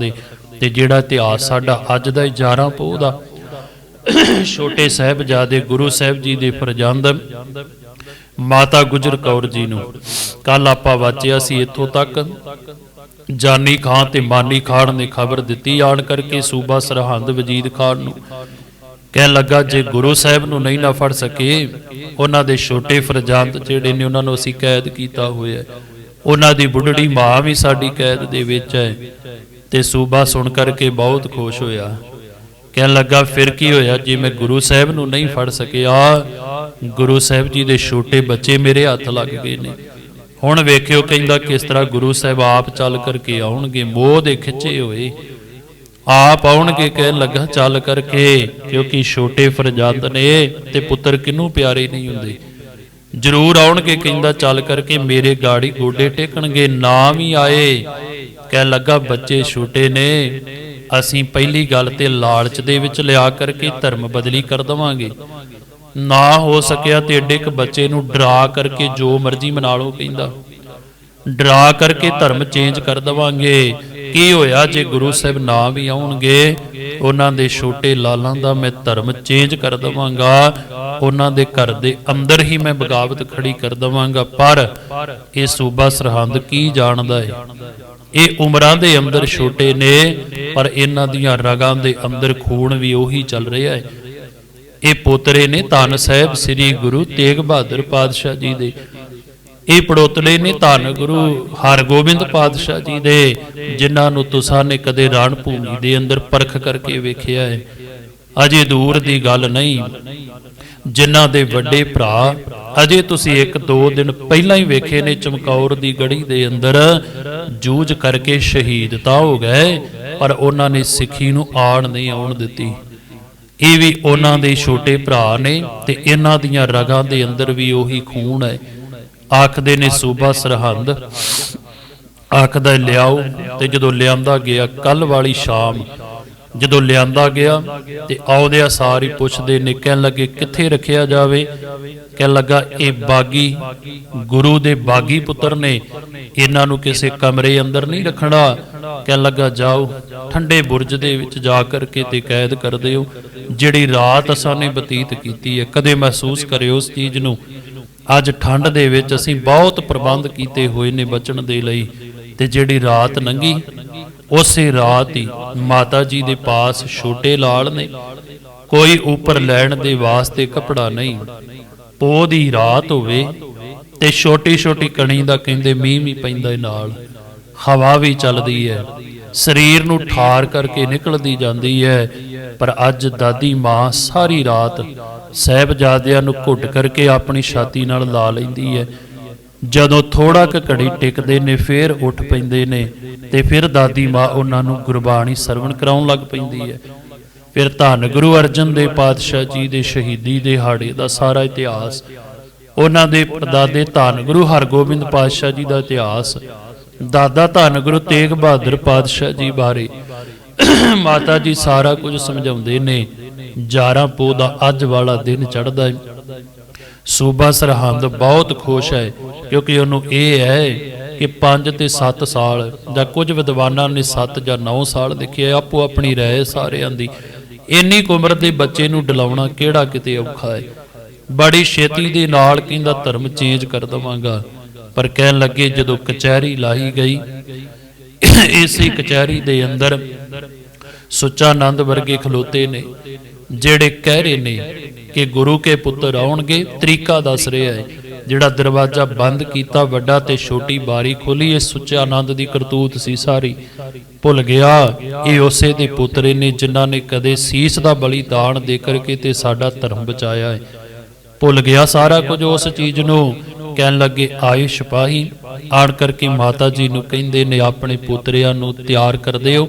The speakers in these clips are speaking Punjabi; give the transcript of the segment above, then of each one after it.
ਸਕਦੇ ਤੇ ਜਿਹੜਾ ਇਤਿਹਾਸ ਸਾਡਾ ਅੱਜ ਦਾ 11 ਪੋਹ ਦਾ, ਛੋਟੇ ਸਾਹਿਬਜ਼ਾਦੇ ਗੁਰੂ ਸਾਹਿਬ ਜੀ ਦੇ ਫਰਜ਼ੰਦ, ਮਾਤਾ ਗੁਜਰ ਕੌਰ ਜੀ ਨੂੰ। ਕੱਲ ਆਪਾਂ ਵਾਚਿਆ ਸੀ ਇੱਥੋਂ ਤੱਕ, ਜਾਨੀ ਖਾਨ ਤੇ ਮਾਨੀ ਖਾਨ ਨੇ ਖਬਰ ਦਿੱਤੀ ਆਣ ਕਰਕੇ ਸੂਬਾ ਸਰਹੰਦ ਵਜੀਦ ਖਾਨ ਨੂੰ। ਕਹਿਣ ਲੱਗਾ, ਜੇ ਗੁਰੂ ਸਾਹਿਬ ਨੂੰ ਨਹੀਂ ਨਾ ਫੜ ਸਕੇ, ਉਹਨਾਂ ਦੇ ਛੋਟੇ ਫਰਜ਼ੰਦ ਜਿਹੜੇ ਨੇ ਉਹਨਾਂ ਨੂੰ ਅਸੀਂ ਕੈਦ ਕੀਤਾ ਹੋਇਆ ਉਹਨਾਂ ਦੀ ਬੁੱਢੜੀ ਮਾਂ ਵੀ ਸਾਡੀ ਕੈਦ ਦੇ ਵਿੱਚ ਹੈ। ਤੇ ਸੂਬਾ ਸੁਣ ਕਰਕੇ ਬਹੁਤ ਖੁਸ਼ ਹੋਇਆ। ਕਹਿਣ ਲੱਗਾ, ਫਿਰ ਕੀ ਹੋਇਆ? ਜੇ ਮੈਂ ਗੁਰੂ ਸਾਹਿਬ ਨੂੰ ਨਹੀਂ ਫੜ ਸਕਿਆ, ਗੁਰੂ ਸਾਹਿਬ ਜੀ ਦੇ ਛੋਟੇ ਬੱਚੇ ਮੇਰੇ ਹੱਥ ਲੱਗ ਗਏ ਨੇ। ਹੁਣ ਵੇਖਿਓ ਕਹਿੰਦਾ, ਕਿਸ ਤਰ੍ਹਾਂ ਗੁਰੂ ਸਾਹਿਬ ਆਪ ਚੱਲ ਕਰਕੇ ਆਉਣਗੇ, ਮੋਹ ਦੇ ਖਿੱਚੇ ਹੋਏ। ਆਪ ਆਉਣਗੇ, ਕਹਿਣ ਲੱਗਾ, ਚੱਲ ਕਰਕੇ, ਕਿਉਂਕਿ ਛੋਟੇ ਫਰਜ਼ੰਦ ਨੇ ਤੇ ਪੁੱਤਰ ਕਿਨੂੰ ਪਿਆਰੇ ਨਹੀਂ ਹੁੰਦੇ। ਜ਼ਰੂਰ ਆਉਣਗੇ, ਕਹਿੰਦਾ, ਚੱਲ ਕਰਕੇ ਮੇਰੇ ਗਾੜੀ ਗੋਡੇ ਟੇਕਣਗੇ, ਨਾ ਵੀ ਆਏ। ਕਹਿ ਲੱਗਾ, ਬੱਚੇ ਛੋਟੇ ਨੇ, ਅਸੀਂ ਪਹਿਲੀ ਗੱਲ ਤੇ ਲਾਲਚ ਦੇ ਵਿੱਚ ਲਿਆ ਕਰਕੇ ਧਰਮ ਬਦਲੀ ਕਰ ਦਵਾਂਗੇ। ਨਾ ਹੋ ਸਕਿਆ ਤੇ ਏਡੇ ਇੱਕ ਬੱਚੇ ਨੂੰ ਡਰਾ ਕਰਕੇ ਜੋ ਮਰਜ਼ੀ ਮਨਾ ਲਓ ਕਹਿੰਦਾ। ਡਰਾ ਕਰਕੇ ਧਰਮ ਚੇਂਜ ਕਰ ਦਵਾਂਗੇ। ਕੀ ਹੋਇਆ ਜੇ ਗੁਰੂ ਸਾਹਿਬ ਨਾ ਵੀ ਆਉਣਗੇ? ਉਹਨਾਂ ਦੇ ਛੋਟੇ ਲਾਲਾਂ ਦਾ ਮੈਂ ਧਰਮ ਚੇਂਜ ਕਰ ਦਵਾਂਗਾ। ਉਹਨਾਂ ਦੇ ਘਰ ਦੇ ਅੰਦਰ ਹੀ ਮੈਂ ਬਗਾਵਤ ਖੜੀ ਕਰ ਦਵਾਂਗਾ। ਪਰ ਇਹ ਸੂਬਾ ਸਰਹੰਦ ਕੀ ਜਾਣਦਾ ਹੈ ਇਹ ਉਮਰਾਂ ਦੇ ਅੰਦਰ ਛੋਟੇ ਨੇ, ਪਰ ਇਹਨਾਂ ਦੀਆਂ ਰਗਾਂ ਦੇ ਅੰਦਰ ਖੂਨ ਵੀ ਉਹੀ ਚੱਲ ਰਿਹਾ ਹੈ। ਇਹ ਪੋਤਰੇ ਨੇ ਧੰਨ ਸਾਹਿਬ ਸ੍ਰੀ ਗੁਰੂ ਤੇਗ ਬਹਾਦਰ ਪਾਤਸ਼ਾਹ ਜੀ ਦੇ। ਇਹ ਪੜੋਤਲੇ ਨੇ ਧੰਨ ਗੁਰੂ ਹਰਗੋਬਿੰਦ ਪਾਤਸ਼ਾਹ ਜੀ ਦੇ, ਜਿਨ੍ਹਾਂ ਨੂੰ ਤੁਸਾਂ ਨੇ ਕਦੇ ਰਣ ਭੂਮੀ ਦੇ ਅੰਦਰ ਪਰਖ ਕਰਕੇ ਵੇਖਿਆ ਹੈ। ਅਜੇ ਦੂਰ ਦੀ ਗੱਲ ਨਹੀਂ। ਜਿਨ੍ਹਾਂ ਦੇ ਵੱਡੇ ਭਰਾ, ਅਜੇ ਤੁਸੀਂ ਇੱਕ ਦੋ ਦਿਨ ਪਹਿਲਾਂ ਹੀ ਵੇਖੇ ਨੇ ਚਮਕੌਰ ਦੀ ਗੜੀ ਦੇ ਅੰਦਰ। ਜੂਝ ਕਰਕੇ ਸ਼ਹੀਦ ਤਾਂ ਹੋ ਗਏ, ਪਰ ਉਹਨਾਂ ਨੇ ਸਿੱਖੀ ਨੂੰ ਆਣ ਨਹੀਂ ਆਉਣ ਦਿੱਤੀ। ਇਹ ਵੀ ਉਹਨਾਂ ਦੇ ਛੋਟੇ ਭਰਾ ਨੇ ਤੇ ਇਹਨਾਂ ਦੀਆਂ ਰਗਾਂ ਦੇ ਅੰਦਰ ਵੀ ਉਹੀ ਖੂਨ ਹੈ। ਆਖਦੇ ਨੇ, ਸੂਬਾ ਸਰਹੰਦ। ਆਖਦਾ ਲਿਆਓ। ਤੇ ਜਦੋਂ ਲਿਆਂਦਾ ਗਿਆ ਕੱਲ ਵਾਲੀ ਸ਼ਾਮ ਜਦੋਂ ਲਿਆਂਦਾ ਗਿਆ ਤੇ ਆਉਂਦਿਆਂ ਸਾਰ ਹੀ ਪੁੱਛਦੇ ਨੇ, ਕਹਿਣ ਲੱਗੇ, ਕਿੱਥੇ ਰੱਖਿਆ ਜਾਵੇ? ਕਹਿਣ ਲੱਗਾ, ਇਹ ਬਾਗੀ, ਗੁਰੂ ਦੇ ਬਾਗੀ ਪੁੱਤਰ ਨੇ। ਇਹਨਾਂ ਨੂੰ ਕਿਸੇ ਕਮਰੇ ਅੰਦਰ ਨਹੀਂ ਰੱਖਣਾ। ਕਹਿਣ ਲੱਗਾ, ਜਾਓ, ਠੰਡੇ ਬੁਰਜ ਦੇ ਵਿੱਚ ਜਾ ਕਰਕੇ ਤੇ ਕੈਦ ਕਰ ਦਿਓ। ਜਿਹੜੀ ਰਾਤ ਅਸਾਂ ਨੇ ਬਤੀਤ ਕੀਤੀ ਹੈ, ਕਦੇ ਮਹਿਸੂਸ ਕਰਿਓ ਉਸ ਚੀਜ਼ ਨੂੰ। ਅੱਜ ਠੰਡ ਦੇ ਵਿੱਚ ਅਸੀਂ ਬਹੁਤ ਪ੍ਰਬੰਧ ਕੀਤੇ ਹੋਏ ਨੇ ਬਚਣ ਦੇ ਲਈ ਤੇ ਜਿਹੜੀ ਰਾਤ ਲੰਘੀ ਉਸੇ ਰਾਤ ਹੀ ਮਾਤਾ ਜੀ ਦੇ ਪਾਸ ਛੋਟੇ ਲਾਲ ਨੇ। ਕੋਈ ਉੱਪਰ ਲੈਣ ਦੇ ਵਾਸਤੇ ਕਪੜਾ ਨਹੀਂ। ਪੋਹ ਦੀ ਰਾਤ ਹੋਵੇ ਤੇ ਛੋਟੀ ਛੋਟੀ ਕਣੀ ਦਾ ਕਹਿੰਦੇ ਮੀਂਹ ਵੀ ਪੈਂਦਾ ਏ ਨਾਲ। ਹਵਾ ਵੀ ਚੱਲਦੀ ਹੈ ਸਰੀਰ ਨੂੰ ਠਾਰ ਕਰਕੇ ਨਿਕਲਦੀ ਜਾਂਦੀ ਹੈ ਪਰ ਅੱਜ ਦਾਦੀ ਮਾਂ ਸਾਰੀ ਰਾਤ ਸਹਿਬਜ਼ਾਦਿਆਂ ਨੂੰ ਘੁੱਟ ਕਰਕੇ ਆਪਣੀ ਛਾਤੀ ਨਾਲ ਲਾ ਲੈਂਦੀ ਹੈ ਜਦੋਂ ਥੋੜਾ ਕੁ ਘੜੀ ਟਿਕਦੇ ਨੇ, ਫੇਰ ਉੱਠ ਪੈਂਦੇ ਨੇ ਤੇ ਫਿਰ ਦਾਦੀ ਮਾਂ ਉਹਨਾਂ ਨੂੰ ਗੁਰਬਾਣੀ ਸਰਵਣ ਕਰਾਉਣ ਲੱਗ ਪੈਂਦੀ ਹੈ। ਫਿਰ ਧੰਨ ਗੁਰੂ ਅਰਜਨ ਦੇਵ ਪਾਤਸ਼ਾਹ ਜੀ ਦੇ ਸ਼ਹੀਦੀ ਦਿਹਾੜੇ ਦਾ ਸਾਰਾ ਇਤਿਹਾਸ, ਉਹਨਾਂ ਦੇ ਪਰਦਾਦੇ ਧੰਨ ਗੁਰੂ ਹਰਗੋਬਿੰਦ ਪਾਤਸ਼ਾਹ ਜੀ ਦਾ ਇਤਿਹਾਸ, ਦਾਦਾ ਧੰਨ ਗੁਰੂ ਤੇਗ ਬਹਾਦਰ ਪਾਤਸ਼ਾਹ ਜੀ ਬਾਰੇ ਮਾਤਾ ਜੀ ਸਾਰਾ ਕੁਝ ਸਮਝਾਉਂਦੇ ਨੇ। 11 ਪੋਹ ਦਾ ਅੱਜ ਵਾਲਾ ਦਿਨ ਚੜ੍ਹਦਾ ਹੈ। ਸੂਬਾ ਸਰਹੰਦ ਬਹੁਤ ਖੁਸ਼ ਹੈ, ਕਿਉਂਕਿ ਉਹਨੂੰ ਇਹ ਹੈ ਕਿ 5 ਤੇ 7 ਸਾਲ ਜਾਂ ਕੁਝ ਵਿਦਵਾਨਾਂ ਨੇ 7 ਜਾਂ 9 ਸਾਲ ਲਿਖਿਆ ਆਪੋ ਆਪਣੀ ਰਾਏ ਸਾਰਿਆਂ ਦੀ। ਇੰਨੀ ਉਮਰ ਦੇ ਬੱਚੇ ਨੂੰ ਡਲਾਉਣਾ ਕਿਹੜਾ ਕਿਤੇ ਔਖਾ ਹੈ? ਬੜੀ ਛੇਤੀ ਦੇ ਨਾਲ ਕਹਿੰਦਾ, ਧਰਮ ਚੇਂਜ ਕਰ ਦਵਾਂਗਾ। ਪਰ ਕਹਿਣ ਲੱਗੇ, ਜਦੋਂ ਕਚਹਿਰੀ ਲਾਈ ਗਈ, ਇਸੇ ਕਚਹਿਰੀ ਦੇ ਅੰਦਰ ਸੁੱਚਾ ਆਨੰਦ ਵਰਗੇ ਖਲੋਤੇ ਨੇ, ਜਿਹੜੇ ਕਹਿ ਰਹੇ ਨੇ ਕਿ ਗੁਰੂ ਕੇ ਪੁੱਤਰ ਆਉਣਗੇ, ਤਰੀਕਾ ਦੱਸ ਰਿਹਾ ਹੈ। ਜਿਹੜਾ ਦਰਵਾਜ਼ਾ ਬੰਦ ਕੀਤਾ, ਵੱਡਾ ਤੇ ਛੋਟੀ ਬਾਰੀ ਖੋਲੀ, ਇਹ ਸੁੱਚਾ ਆਨੰਦ ਦੀ ਕਰਤੂਤ ਸੀ ਸਾਰੀ। ਭੁੱਲ ਗਿਆ, ਇਹ ਉਸੇ ਦੇ ਪੁੱਤਰੇ ਨੇ ਜਿਨ੍ਹਾਂ ਨੇ ਕਦੇ ਸੀਸ ਦਾ ਬਲੀਦਾਨ ਦੇ ਕਰਕੇ ਤੇ ਸਾਡਾ ਧਰਮ ਬਚਾਇਆ ਹੈ। ਭੁੱਲ ਗਿਆ ਸਾਰਾ ਕੁਝ ਉਸ ਚੀਜ਼ ਨੂੰ। ਕਹਿਣ ਲੱਗੇ, ਆਏ ਸਿਪਾਹੀ ਆੜ ਕਰਕੇ ਮਾਤਾ ਜੀ ਨੂੰ ਕਹਿੰਦੇ ਨੇ, ਆਪਣੇ ਪੁੱਤਰਿਆਂ ਨੂੰ ਤਿਆਰ ਕਰ ਦਿਓ।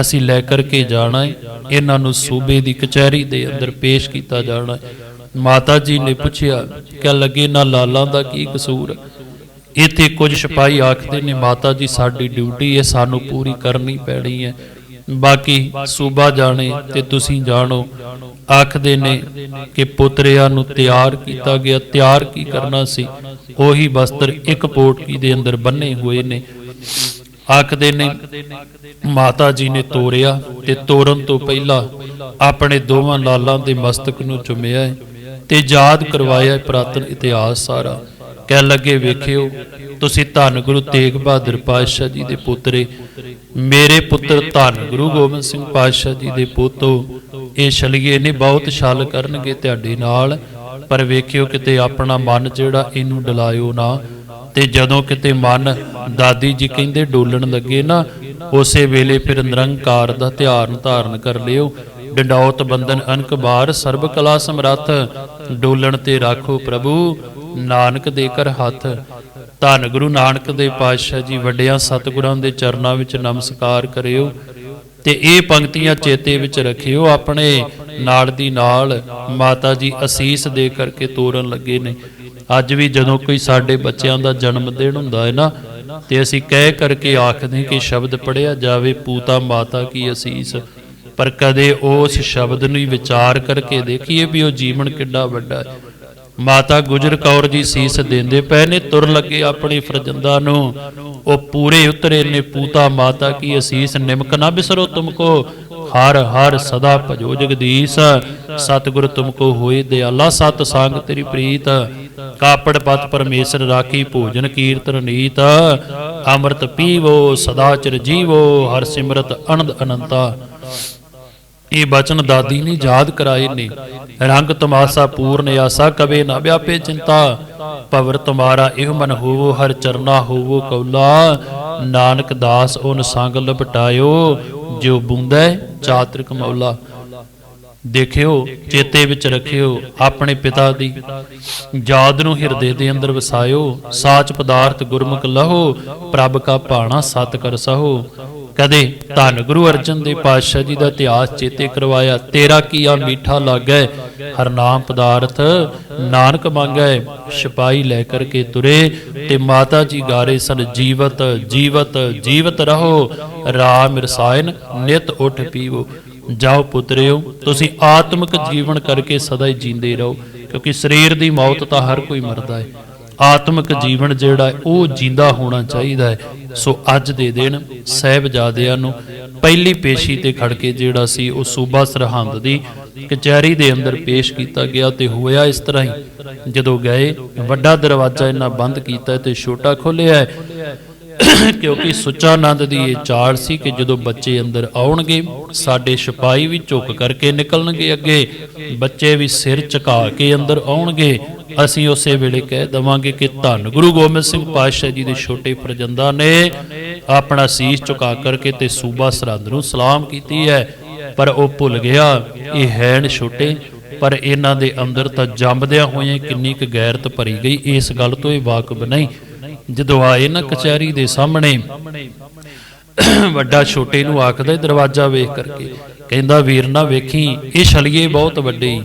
ਅਸੀਂ ਲੈ ਕਰਕੇ ਜਾਣਾ ਹੈ ਇਹਨਾਂ ਨੂੰ ਸੂਬੇ ਦੀ ਕਚਹਿਰੀ ਦੇ ਅੰਦਰ ਪੇਸ਼ ਕੀਤਾ ਜਾਣਾ ਹੈ ਮਾਤਾ ਜੀ ਨੇ ਪੁੱਛਿਆ, ਕਹਿਣ ਲੱਗੇ ਨਾ ਲਾਲਾਂ ਦਾ ਕੀ ਕਸੂਰ ਇੱਥੇ ਕੁਝ ਸਿਪਾਹੀ ਆਖਦੇ ਨੇ, ਮਾਤਾ ਜੀ, ਸਾਡੀ ਡਿਊਟੀ ਹੈ ਸਾਨੂੰ ਪੂਰੀ ਕਰਨੀ ਪੈਣੀ ਹੈ ਬਾਕੀ ਸੂਬਾ ਜਾਣੇ ਤੇ ਤੁਸੀਂ ਜਾਣੋ। ਆਖਦੇ ਨੇ ਕਿ ਪੁੱਤਰਿਆਂ ਨੂੰ ਤਿਆਰ ਕੀਤਾ ਗਿਆ, ਤਿਆਰ ਕੀ ਕਰਨਾ ਸੀ? ਉਹੀ ਵਸਤਰ ਇੱਕ ਪੋਟਕੀ ਦੇ ਅੰਦਰ ਬੰਨੇ ਹੋਏ ਨੇ। ਆਖਦੇ ਨੇ, ਮਾਤਾ ਜੀ ਨੇ ਤੋਰਿਆ ਤੇ ਤੋਰਨ ਤੋਂ ਪਹਿਲਾਂ ਆਪਣੇ ਦੋਵਾਂ ਲਾਲਾਂ ਦੇ ਮਸਤਕ ਨੂੰ ਚੁੰਮਿਆ ਤੇ ਯਾਦ ਕਰਵਾਇਆ ਹੈ ਪੁਰਾਤਨ ਇਤਿਹਾਸ ਸਾਰਾ। ਕਹਿ ਲੱਗੇ, ਵੇਖਿਓ, ਤੁਸੀਂ ਧੰਨ ਗੁਰੂ ਤੇਗ ਬਹਾਦਰ ਪਾਤਸ਼ਾਹ ਜੀ ਦੇ ਪੁੱਤਰੇ। ਮੇਰੇ ਪੁੱਤਰ ਧੰਨ ਗੁਰੂ ਗੋਬਿੰਦ ਸਿੰਘ ਪਾਤਸ਼ਾਹ ਜੀ ਦੇ ਪੋਤੋ। ਇਹ ਛਲੀਏ ਨੇ ਬਹੁਤ ਛਲ ਕਰਨਗੇ ਤੁਹਾਡੇ ਨਾਲ, ਪਰ ਵੇਖਿਓ ਕਿਤੇ ਆਪਣਾ ਮਨ ਜਿਹੜਾ ਇਹਨੂੰ ਡਲਾਇਓ ਨਾ। ਤੇ ਜਦੋਂ ਕਿਤੇ ਮਨ ਦਾਦੀ ਜੀ ਕਹਿੰਦੇ ਡੋਲਣ ਲੱਗੇ ਨਾ, ਉਸੇ ਵੇਲੇ ਫਿਰ ਨਿਰੰਕਾਰ ਦਾ ਧਿਆਨ ਧਾਰਨ ਕਰ ਲਿਓ। ਡੰਡੌਤ ਬੰਦਨ ਅਨਕ ਬਾਰ ਸਰਬ ਕਲਾ ਸਮਰੱਥ, ਡੋਲਣ ਤੇ ਰਾਖੋ ਪ੍ਰਭੂ। ਨਾਨਕ ਦੇ ਕਰ ਹੱਥ। ਧੰਨ ਗੁਰੂ ਨਾਨਕ ਦੇ ਪਾਤਸ਼ਾਹ ਜੀ, ਵੱਡਿਆਂ ਸਤਿਗੁਰਾਂ ਦੇ ਚਰਨਾਂ ਵਿੱਚ ਨਮਸਕਾਰ ਕਰਿਓ ਤੇ ਇਹ ਪੰਕਤੀਆਂ ਚੇਤੇ ਵਿੱਚ ਰੱਖਿਓ। ਆਪਣੇ ਨਾਲ ਦੀ ਨਾਲ ਮਾਤਾ ਜੀ ਅਸੀਸ ਦੇ ਕਰਕੇ ਤੋਰਨ ਲੱਗੇ ਨੇ। ਅੱਜ ਵੀ ਜਦੋਂ ਕੋਈ ਸਾਡੇ ਬੱਚਿਆਂ ਦਾ ਜਨਮ ਦਿਨ ਹੁੰਦਾ ਹੈ ਨਾ, ਤੇ ਅਸੀਂ ਕਹਿ ਕਰਕੇ ਆਖਦੇ ਕਿ ਸ਼ਬਦ ਪੜਿਆ ਜਾਵੇ, ਪੂਤਾ ਮਾਤਾ ਕੀ ਅਸੀਸ। ਪਰ ਕਦੇ ਉਸ ਸ਼ਬਦ ਨੂੰ ਵਿਚਾਰ ਕਰਕੇ ਦੇਖੀਏ ਵੀ ਉਹ ਜੀਵਨ ਕਿੱਡਾ ਵੱਡਾ ਹੈ। ਮਾਤਾ ਗੁਜਰ ਕੌਰ ਜੀ ਸੀਸ ਦਿੰਦੇ ਪਏ ਨੇ, ਤੁਰ ਲੱਗੇ ਆਪਣੀ ਫਰਜੰਦਾ ਨੂੰ। ਉਹ ਪੂਰੇ ਉਤਰੇ ਨੇ, ਪੂਤਾ ਮਾਤਾ ਕੀ ਅਸੀਸ ਨਿਮਕ ਨਾ ਬਿਸਰੋ ਤੁਮਕੋ? ਹਰ ਹਰ ਸਦਾ ਭਜੋ ਜਗਦੀਸ਼। ਸਤਿਗੁਰ ਤੁਮਕੋ ਹੋਏ ਦਿਆਲਾ, ਸਤ ਸੰਗ ਤੇਰੀ ਪ੍ਰੀਤ। ਕਾਪੜ ਪਤ ਪਰਮੇਸ਼ਰ ਰਾਖੀ ਭੋਜਨ ਕੀਰਤਨ ਨੀਤ। ਅੰਮ੍ਰਿਤ ਪੀਵੋ, ਸਦਾ ਚਿਰ ਜੀਵੋ, ਹਰ ਸਿਮਰਤ ਅਨੰਦ ਅਨੰਤਾ। ਇਹ ਬਚਨ ਦਾਦੀ ਨੇ ਯਾਦ ਕਰਾਏ ਨੇ। ਰੰਗ ਤਮਾਸਾ ਪੂਰਨ ਆਸਾ ਕਵੇ ਨਾ ਵਿਆਪੇ ਚਿੰਤਾ। ਪਵਰ ਤੁਮਾਰਾ ਇਹ ਮਨ ਹੋਵੋ, ਹਰ ਚਰਨਾ ਹੋਵੋ ਕੌਲਾ। ਨਾਨਕ ਦਾਸ ਓਨ ਸੰਗ ਲਪਟਾਇਓ, ਜੋ ਬੁੰਦੈ ਚਾਤ੍ਰਿਕ ਮੌਲਾ। ਦੇਖਿਓ, ਚੇਤੇ ਵਿੱਚ ਰੱਖਿਓ ਆਪਣੇ ਪਿਤਾ ਦੀ। ਯਾਦ ਨੂੰ ਹਿਰਦੇ ਦੇ ਅੰਦਰ ਵਸਾਇਓ, ਸਾਚ ਪਦਾਰਥ ਗੁਰਮੁਖ ਲਹੋ, ਪ੍ਰਭ ਕਾ ਭਾਣਾ ਸਤ ਕਰ ਸਹੋ। ਕਦੇ ਧੰਨ ਗੁਰੂ ਅਰਜਨ ਦੇ ਪਾਤਸ਼ਾਹ ਜੀ ਦਾ ਇਤਿਹਾਸ ਚੇਤੇ ਕਰਵਾਇਆ, ਤੇਰਾ ਕੀਆ ਮੀਠਾ ਲਾਗੈ? ਹਰ ਪਦਾਰਥ ਨਾਨਕ ਮੰਗੈ ਸਿਪਾਈ ਲੈ ਕਰਕੇ ਤੁਰੇ ਤੇ ਮਾਤਾ ਜੀ ਗਾਰੇ ਸਨ, ਜੀਵਤ ਜੀਵਤ ਜੀਵਤ ਰਹੋ, ਰਾਮ ਰਸਾਇਨ ਨਿਤ ਉਠ ਪੀਵੋ। ਜਾਓ ਪੁੱਤਰਿਓ, ਤੁਸੀਂ ਆਤਮਿਕ ਜੀਵਨ ਕਰਕੇ ਸਦਾ ਹੀ ਜੀਂਦੇ ਰਹੋ, ਕਿਉਂਕਿ ਸਰੀਰ ਦੀ ਮੌਤ ਤਾਂ ਹਰ ਕੋਈ ਮਰਦਾ ਹੈ। ਆਤਮਿਕ ਜੀਵਨ ਜਿਹੜਾ ਉਹ ਜਿੰਦਾ ਹੋਣਾ ਚਾਹੀਦਾ ਹੈ। ਸੋ ਅੱਜ ਦੇ ਦਿਨ ਸਹਿਬਜ਼ਾਦਿਆਂ ਨੂੰ ਪਹਿਲੀ ਪੇਸ਼ੀ ਤੇ ਖੜ ਕੇ ਜਿਹੜਾ ਸੀ, ਉਹ ਸੂਬਾ ਸਰਹੰਦ ਦੀ ਕਚਹਿਰੀ ਦੇ ਅੰਦਰ ਪੇਸ਼ ਕੀਤਾ ਗਿਆ ਤੇ ਹੋਇਆ ਇਸ ਤਰ੍ਹਾਂ ਹੀ। ਜਦੋਂ ਗਏ, ਵੱਡਾ ਦਰਵਾਜ਼ਾ ਇਹਨਾਂ ਬੰਦ ਕੀਤਾ ਤੇ ਛੋਟਾ ਖੋਲਿਆ ਕਿਉਂਕਿ ਸੁੱਚਾ ਆਨੰਦ ਦੀ ਇਹ ਚਾਲ ਸੀ ਕਿ ਜਦੋਂ ਬੱਚੇ ਅੰਦਰ ਆਉਣਗੇ, ਸਾਡੇ ਸਿਪਾਈ ਵੀ ਝੁਕ ਕਰਕੇ ਨਿਕਲਣਗੇ ਅੱਗੇ। ਬੱਚੇ ਵੀ ਸਿਰ ਝੁਕਾ ਕੇ ਅੰਦਰ ਆਉਣਗੇ। ਅਸੀਂ ਉਸੇ ਵੇਲੇ ਕਹਿ ਦਵਾਂਗੇ ਕਿ ਧੰਨ ਗੁਰੂ ਗੋਬਿੰਦ ਸਿੰਘ ਪਾਤਸ਼ਾਹ ਜੀ ਦੇ ਛੋਟੇ ਪ੍ਰਜੰਦਾ ਨੇ ਆਪਣਾ ਸੀਸ ਝੁਕਾ ਕਰਕੇ ਤੇ ਸੂਬਾ ਸਰਹੰਦ ਨੂੰ ਸਲਾਮ ਕੀਤੀ ਹੈ। ਪਰ ਉਹ ਭੁੱਲ ਗਿਆ, ਇਹ ਹੈਣ ਛੋਟੇ, ਪਰ ਇਹਨਾਂ ਦੇ ਅੰਦਰ ਤਾਂ ਜੰਮਦਿਆਂ ਹੋਇਆਂ ਕਿੰਨੀ ਕੁ ਗੈਰਤ ਭਰੀ ਗਈ। ਇਸ ਗੱਲ ਤੋਂ ਇਹ ਵਾਕਬ ਨਹੀਂ। ਜਦੋਂ ਆਏ ਨਾ ਕਚਹਿਰੀ ਦੇ ਸਾਹਮਣੇ, ਵੱਡਾ ਛੋਟੇ ਨੂੰ ਆਖਦਾ ਦਰਵਾਜ਼ਾ ਵੇਖ ਕਰਕੇ। ਕਹਿੰਦਾ, ਵੀਰ, ਨਾ ਵੇਖੀ, ਇਹ ਛਲੀਏ ਬਹੁਤ ਵੱਡੇ,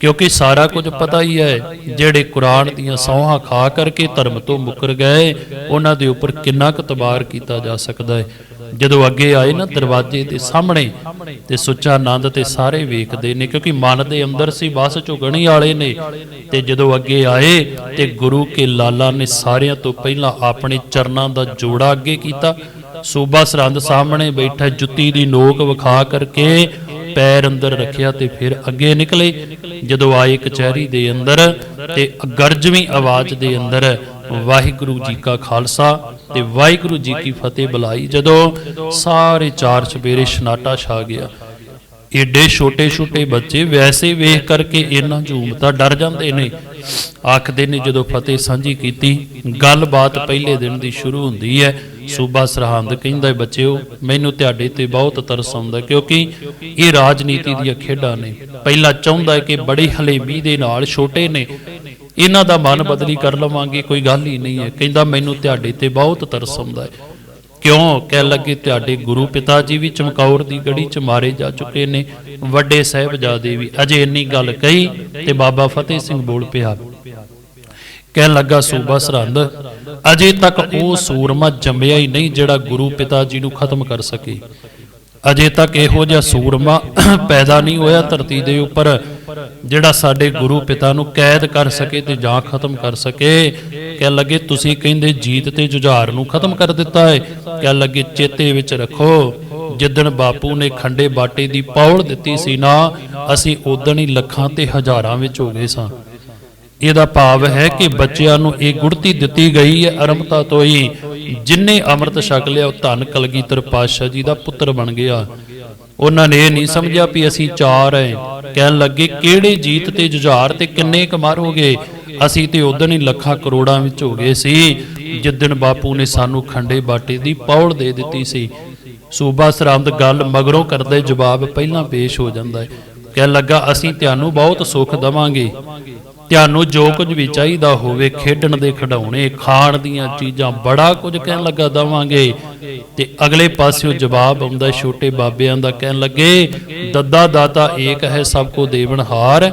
ਕਿਉਂਕਿ ਸਾਰਾ ਕੁਝ ਪਤਾ ਹੀ ਹੈ, ਜਿਹੜੇ ਕੁਰਾਨ ਦੀਆਂ ਸੌਹਾਂ ਖਾ ਕਰਕੇ ਧਰਮ ਤੋਂ ਮੁਕਰ ਗਏ, ਉਹਨਾਂ ਦੇ ਉੱਪਰ ਕਿੰਨਾ ਕੁ ਤਬਾਰ ਕੀਤਾ ਜਾ ਸਕਦਾ ਹੈ। ਜਦੋਂ ਅੱਗੇ ਆਏ ਨਾ ਦਰਵਾਜ਼ੇ ਦੇ ਸਾਹਮਣੇ ਤੇ ਸੁੱਚਾ ਆਨੰਦ ਤੇ ਸਾਰੇ ਵੇਖਦੇ ਨੇ, ਕਿਉਂਕਿ ਮਨ ਦੇ ਅੰਦਰ ਸੀ, ਬਸ ਝੁਗਣੀ ਵਾਲੇ ਨੇ। ਤੇ ਜਦੋਂ ਅੱਗੇ ਆਏ ਤੇ ਗੁਰੂ ਕੇ ਲਾਲਾ ਨੇ ਸਾਰਿਆਂ ਤੋਂ ਪਹਿਲਾਂ ਆਪਣੇ ਚਰਨਾਂ ਦਾ ਜੋੜਾ ਅੱਗੇ ਕੀਤਾ। ਸੂਬਾ ਸਰਹੰਦ ਸਾਹਮਣੇ ਬੈਠਾ, ਜੁੱਤੀ ਦੀ ਨੋਕ ਵਿਖਾ ਕਰਕੇ ਪੈਰ ਅੰਦਰ ਰੱਖਿਆ ਤੇ ਫਿਰ ਅੱਗੇ ਨਿਕਲੇ। ਜਦੋਂ ਆਏ ਕਚਹਿਰੀ ਦੇ ਅੰਦਰ ਤੇ ਗਰਜਵੀਂ ਆਵਾਜ਼ ਦੇ ਅੰਦਰ ਵਾਹਿਗੁਰੂ ਜੀ ਕਾ ਖਾਲਸਾ ਤੇ ਵਾਹਿਗੁਰੂ ਜੀ ਕੀ ਫਤਿਹ ਬੁਲਾਈ ਜਦੋਂ ਸਾਰੇ ਚਾਰ ਚਬੇਰੇ ਸ਼ਨਾਟਾ ਛਾ ਗਿਆ। ਏਡੇ ਛੋਟੇ ਛੋਟੇ ਬੱਚੇ ਵੈਸੇ ਵੇਖ ਕਰਕੇ ਇਹਨਾਂ ਝੂਮਤਾ ਡਰ ਜਾਂਦੇ ਨੇ। ਆਖਦੇ ਨੇ ਜਦੋਂ ਫਤਿਹ ਸਾਂਝੀ ਕੀਤੀ ਗੱਲਬਾਤ ਪਹਿਲੇ ਦਿਨ ਦੀ ਸ਼ੁਰੂ ਹੁੰਦੀ ਹੈ। ਸੂਬਾ ਸਰਹੰਦ ਕਹਿੰਦਾ ਹੈ, ਬੱਚਿਓ ਮੈਨੂੰ ਤੁਹਾਡੇ ਤੇ ਬਹੁਤ ਤਰਸ ਆਉਂਦਾ ਕਿਉਂਕਿ ਇਹ ਰਾਜਨੀਤੀ ਦੀਆਂ ਖੇਡਾਂ ਨੇ। ਪਹਿਲਾਂ ਚਾਹੁੰਦਾ ਹੈ ਕਿ ਬੜੇ ਹਲੇਮੀ ਦੇ ਨਾਲ ਛੋਟੇ ਨੇ ਇਹਨਾਂ ਦਾ ਮਨ ਬਦਲੀ ਕਰ ਲਵਾਂਗੇ ਕੋਈ ਗੱਲ ਹੀ ਨਹੀਂ ਹੈ। ਕਹਿੰਦਾ ਮੈਨੂੰ ਤੁਹਾਡੇ ਤੇ ਬਹੁਤ ਤਰਸ ਆਉਂਦਾ ਹੈ। ਕਿਉਂ? ਕਹਿ ਲੱਗੇ ਤੁਹਾਡੇ ਗੁਰੂ ਪਿਤਾ ਜੀ ਵੀ ਚਮਕੌਰ ਦੀ ਗੜੀ ਚ ਮਾਰੇ ਜਾ ਚੁੱਕੇ ਨੇ ਵੱਡੇ ਸਾਹਿਬਜ਼ਾਦੇ ਵੀ। ਅਜੇ ਇੰਨੀ ਗੱਲ ਕਹੀ ਤੇ ਬਾਬਾ ਫਤਿਹ ਸਿੰਘ ਬੋਲ ਪਿਆ। ਕਹਿਣ ਲੱਗਾ ਸੂਬਾ ਸਰਹੰਦ ਅਜੇ ਤੱਕ ਉਹ ਸੂਰਮਾ ਜੰਮਿਆ ਹੀ ਨਹੀਂ ਜਿਹੜਾ ਗੁਰੂ ਪਿਤਾ ਜੀ ਨੂੰ ਖਤਮ ਕਰ ਸਕੇ। ਅਜੇ ਤੱਕ ਇਹੋ ਜਿਹਾ ਸੂਰਮਾ ਪੈਦਾ ਨਹੀਂ ਹੋਇਆ ਧਰਤੀ ਦੇ ਉੱਪਰ। ਜਿਹੜਾ ਸਾਡੇ ਗੁਰੂ ਪਿਤਾ ਨੂੰ ਕੈਦ ਕਰ ਸਕੇ ਤੇ ਜਾਂ ਖਤਮ ਕਰ ਸਕੇ ਕਹਿ ਲੱਗੇ ਤੁਸੀਂ ਕਹਿੰਦੇ ਜੀਤ ਤੇ ਜੁਝਾਰ ਨੂੰ ਖਤਮ ਕਰ ਦਿੱਤਾ ਹੈ ਕਹਿ ਲੱਗੇ ਚੇਤੇ ਵਿੱਚ ਰੱਖੋ, ਜਿੱਦਣ ਬਾਪੂ ਨੇ ਖੰਡੇ ਬਾਟੇ ਦੀ ਪੌੜ ਦਿੱਤੀ ਸੀ ਨਾ, ਅਸੀਂ ਉਦਣ ਹੀ ਲੱਖਾਂ ਤੇ ਹਜ਼ਾਰਾਂ ਵਿੱਚ ਹੋ ਗਏ ਸਾਂ। ਇਹਦਾ ਭਾਵ ਹੈ ਕਿ ਬੱਚਿਆਂ ਨੂੰ ਇਹ ਗੁੜਤੀ ਦਿੱਤੀ ਗਈ ਹੈ ਅਰਮਤਾ ਤੋਂ ਹੀ। ਜਿਨਨੇ ਅੰਮ੍ਰਿਤ ਛਕ ਲਿਆ, ਉਹ ਧੰਨ ਕਲਗੀਧਰ ਪਾਤਸ਼ਾਹ ਜੀ ਦਾ ਪੁੱਤਰ ਬਣ ਗਿਆ। ਉਹਨਾਂ ਨੇ ਇਹ ਨਹੀਂ ਸਮਝਿਆ ਵੀ ਅਸੀਂ ਚਾਰ ਐ। ਕਹਿਣ ਲੱਗੇ, ਕਿਹੜੇ ਜੀਤ ਤੇ ਜੁਝਾਰ ਤੇ ਕਿੰਨੇ ਕੁ ਮਾਰੋਗੇ ਅਸੀਂ ਤੇ ਉਦੋਂ ਹੀ ਲੱਖਾਂ ਕਰੋੜਾਂ ਵਿੱਚ ਹੋ ਗਏ ਸੀ। ਜਿੱਦਣ ਬਾਪੂ ਨੇ ਸਾਨੂੰ ਖੰਡੇ ਬਾਟੇ ਦੀ ਪੌੜ ਦੇ ਦਿੱਤੀ ਸੀ। ਸੂਬਾ ਸਰੰਦ ਗੱਲ ਮਗਰੋਂ ਕਰਦੇ ਜਵਾਬ ਪਹਿਲਾਂ ਪੇਸ਼ ਹੋ ਜਾਂਦਾ ਹੈ। ਕਹਿਣ ਲੱਗਾ, ਅਸੀਂ ਤੁਹਾਨੂੰ ਬਹੁਤ ਸੁੱਖ ਦਵਾਂਗੇ। ਤੁਹਾਨੂੰ ਜੋ ਕੁਝ ਵੀ ਚਾਹੀਦਾ ਹੋਵੇ ਖੇਡਣ ਦੇ ਖਿਡੌਣੇ, ਖਾਣ ਦੀਆਂ ਚੀਜ਼ਾਂ, ਬੜਾ ਕੁਝ ਕਹਿਣ ਲੱਗਾ ਦਵਾਂਗੇ। ਤੇ ਅਗਲੇ ਪਾਸਿਓ ਜਵਾਬ ਆਉਂਦਾ, ਛੋਟੇ ਬਾਬਿਆਂ ਦਾ ਕਹਿਣ ਲੱਗੇ, ਦੱਦਾ ਦਾਤਾ ਏਕ ਹੈ ਸਭ ਕੋ ਦੇਵਨਹਾਰ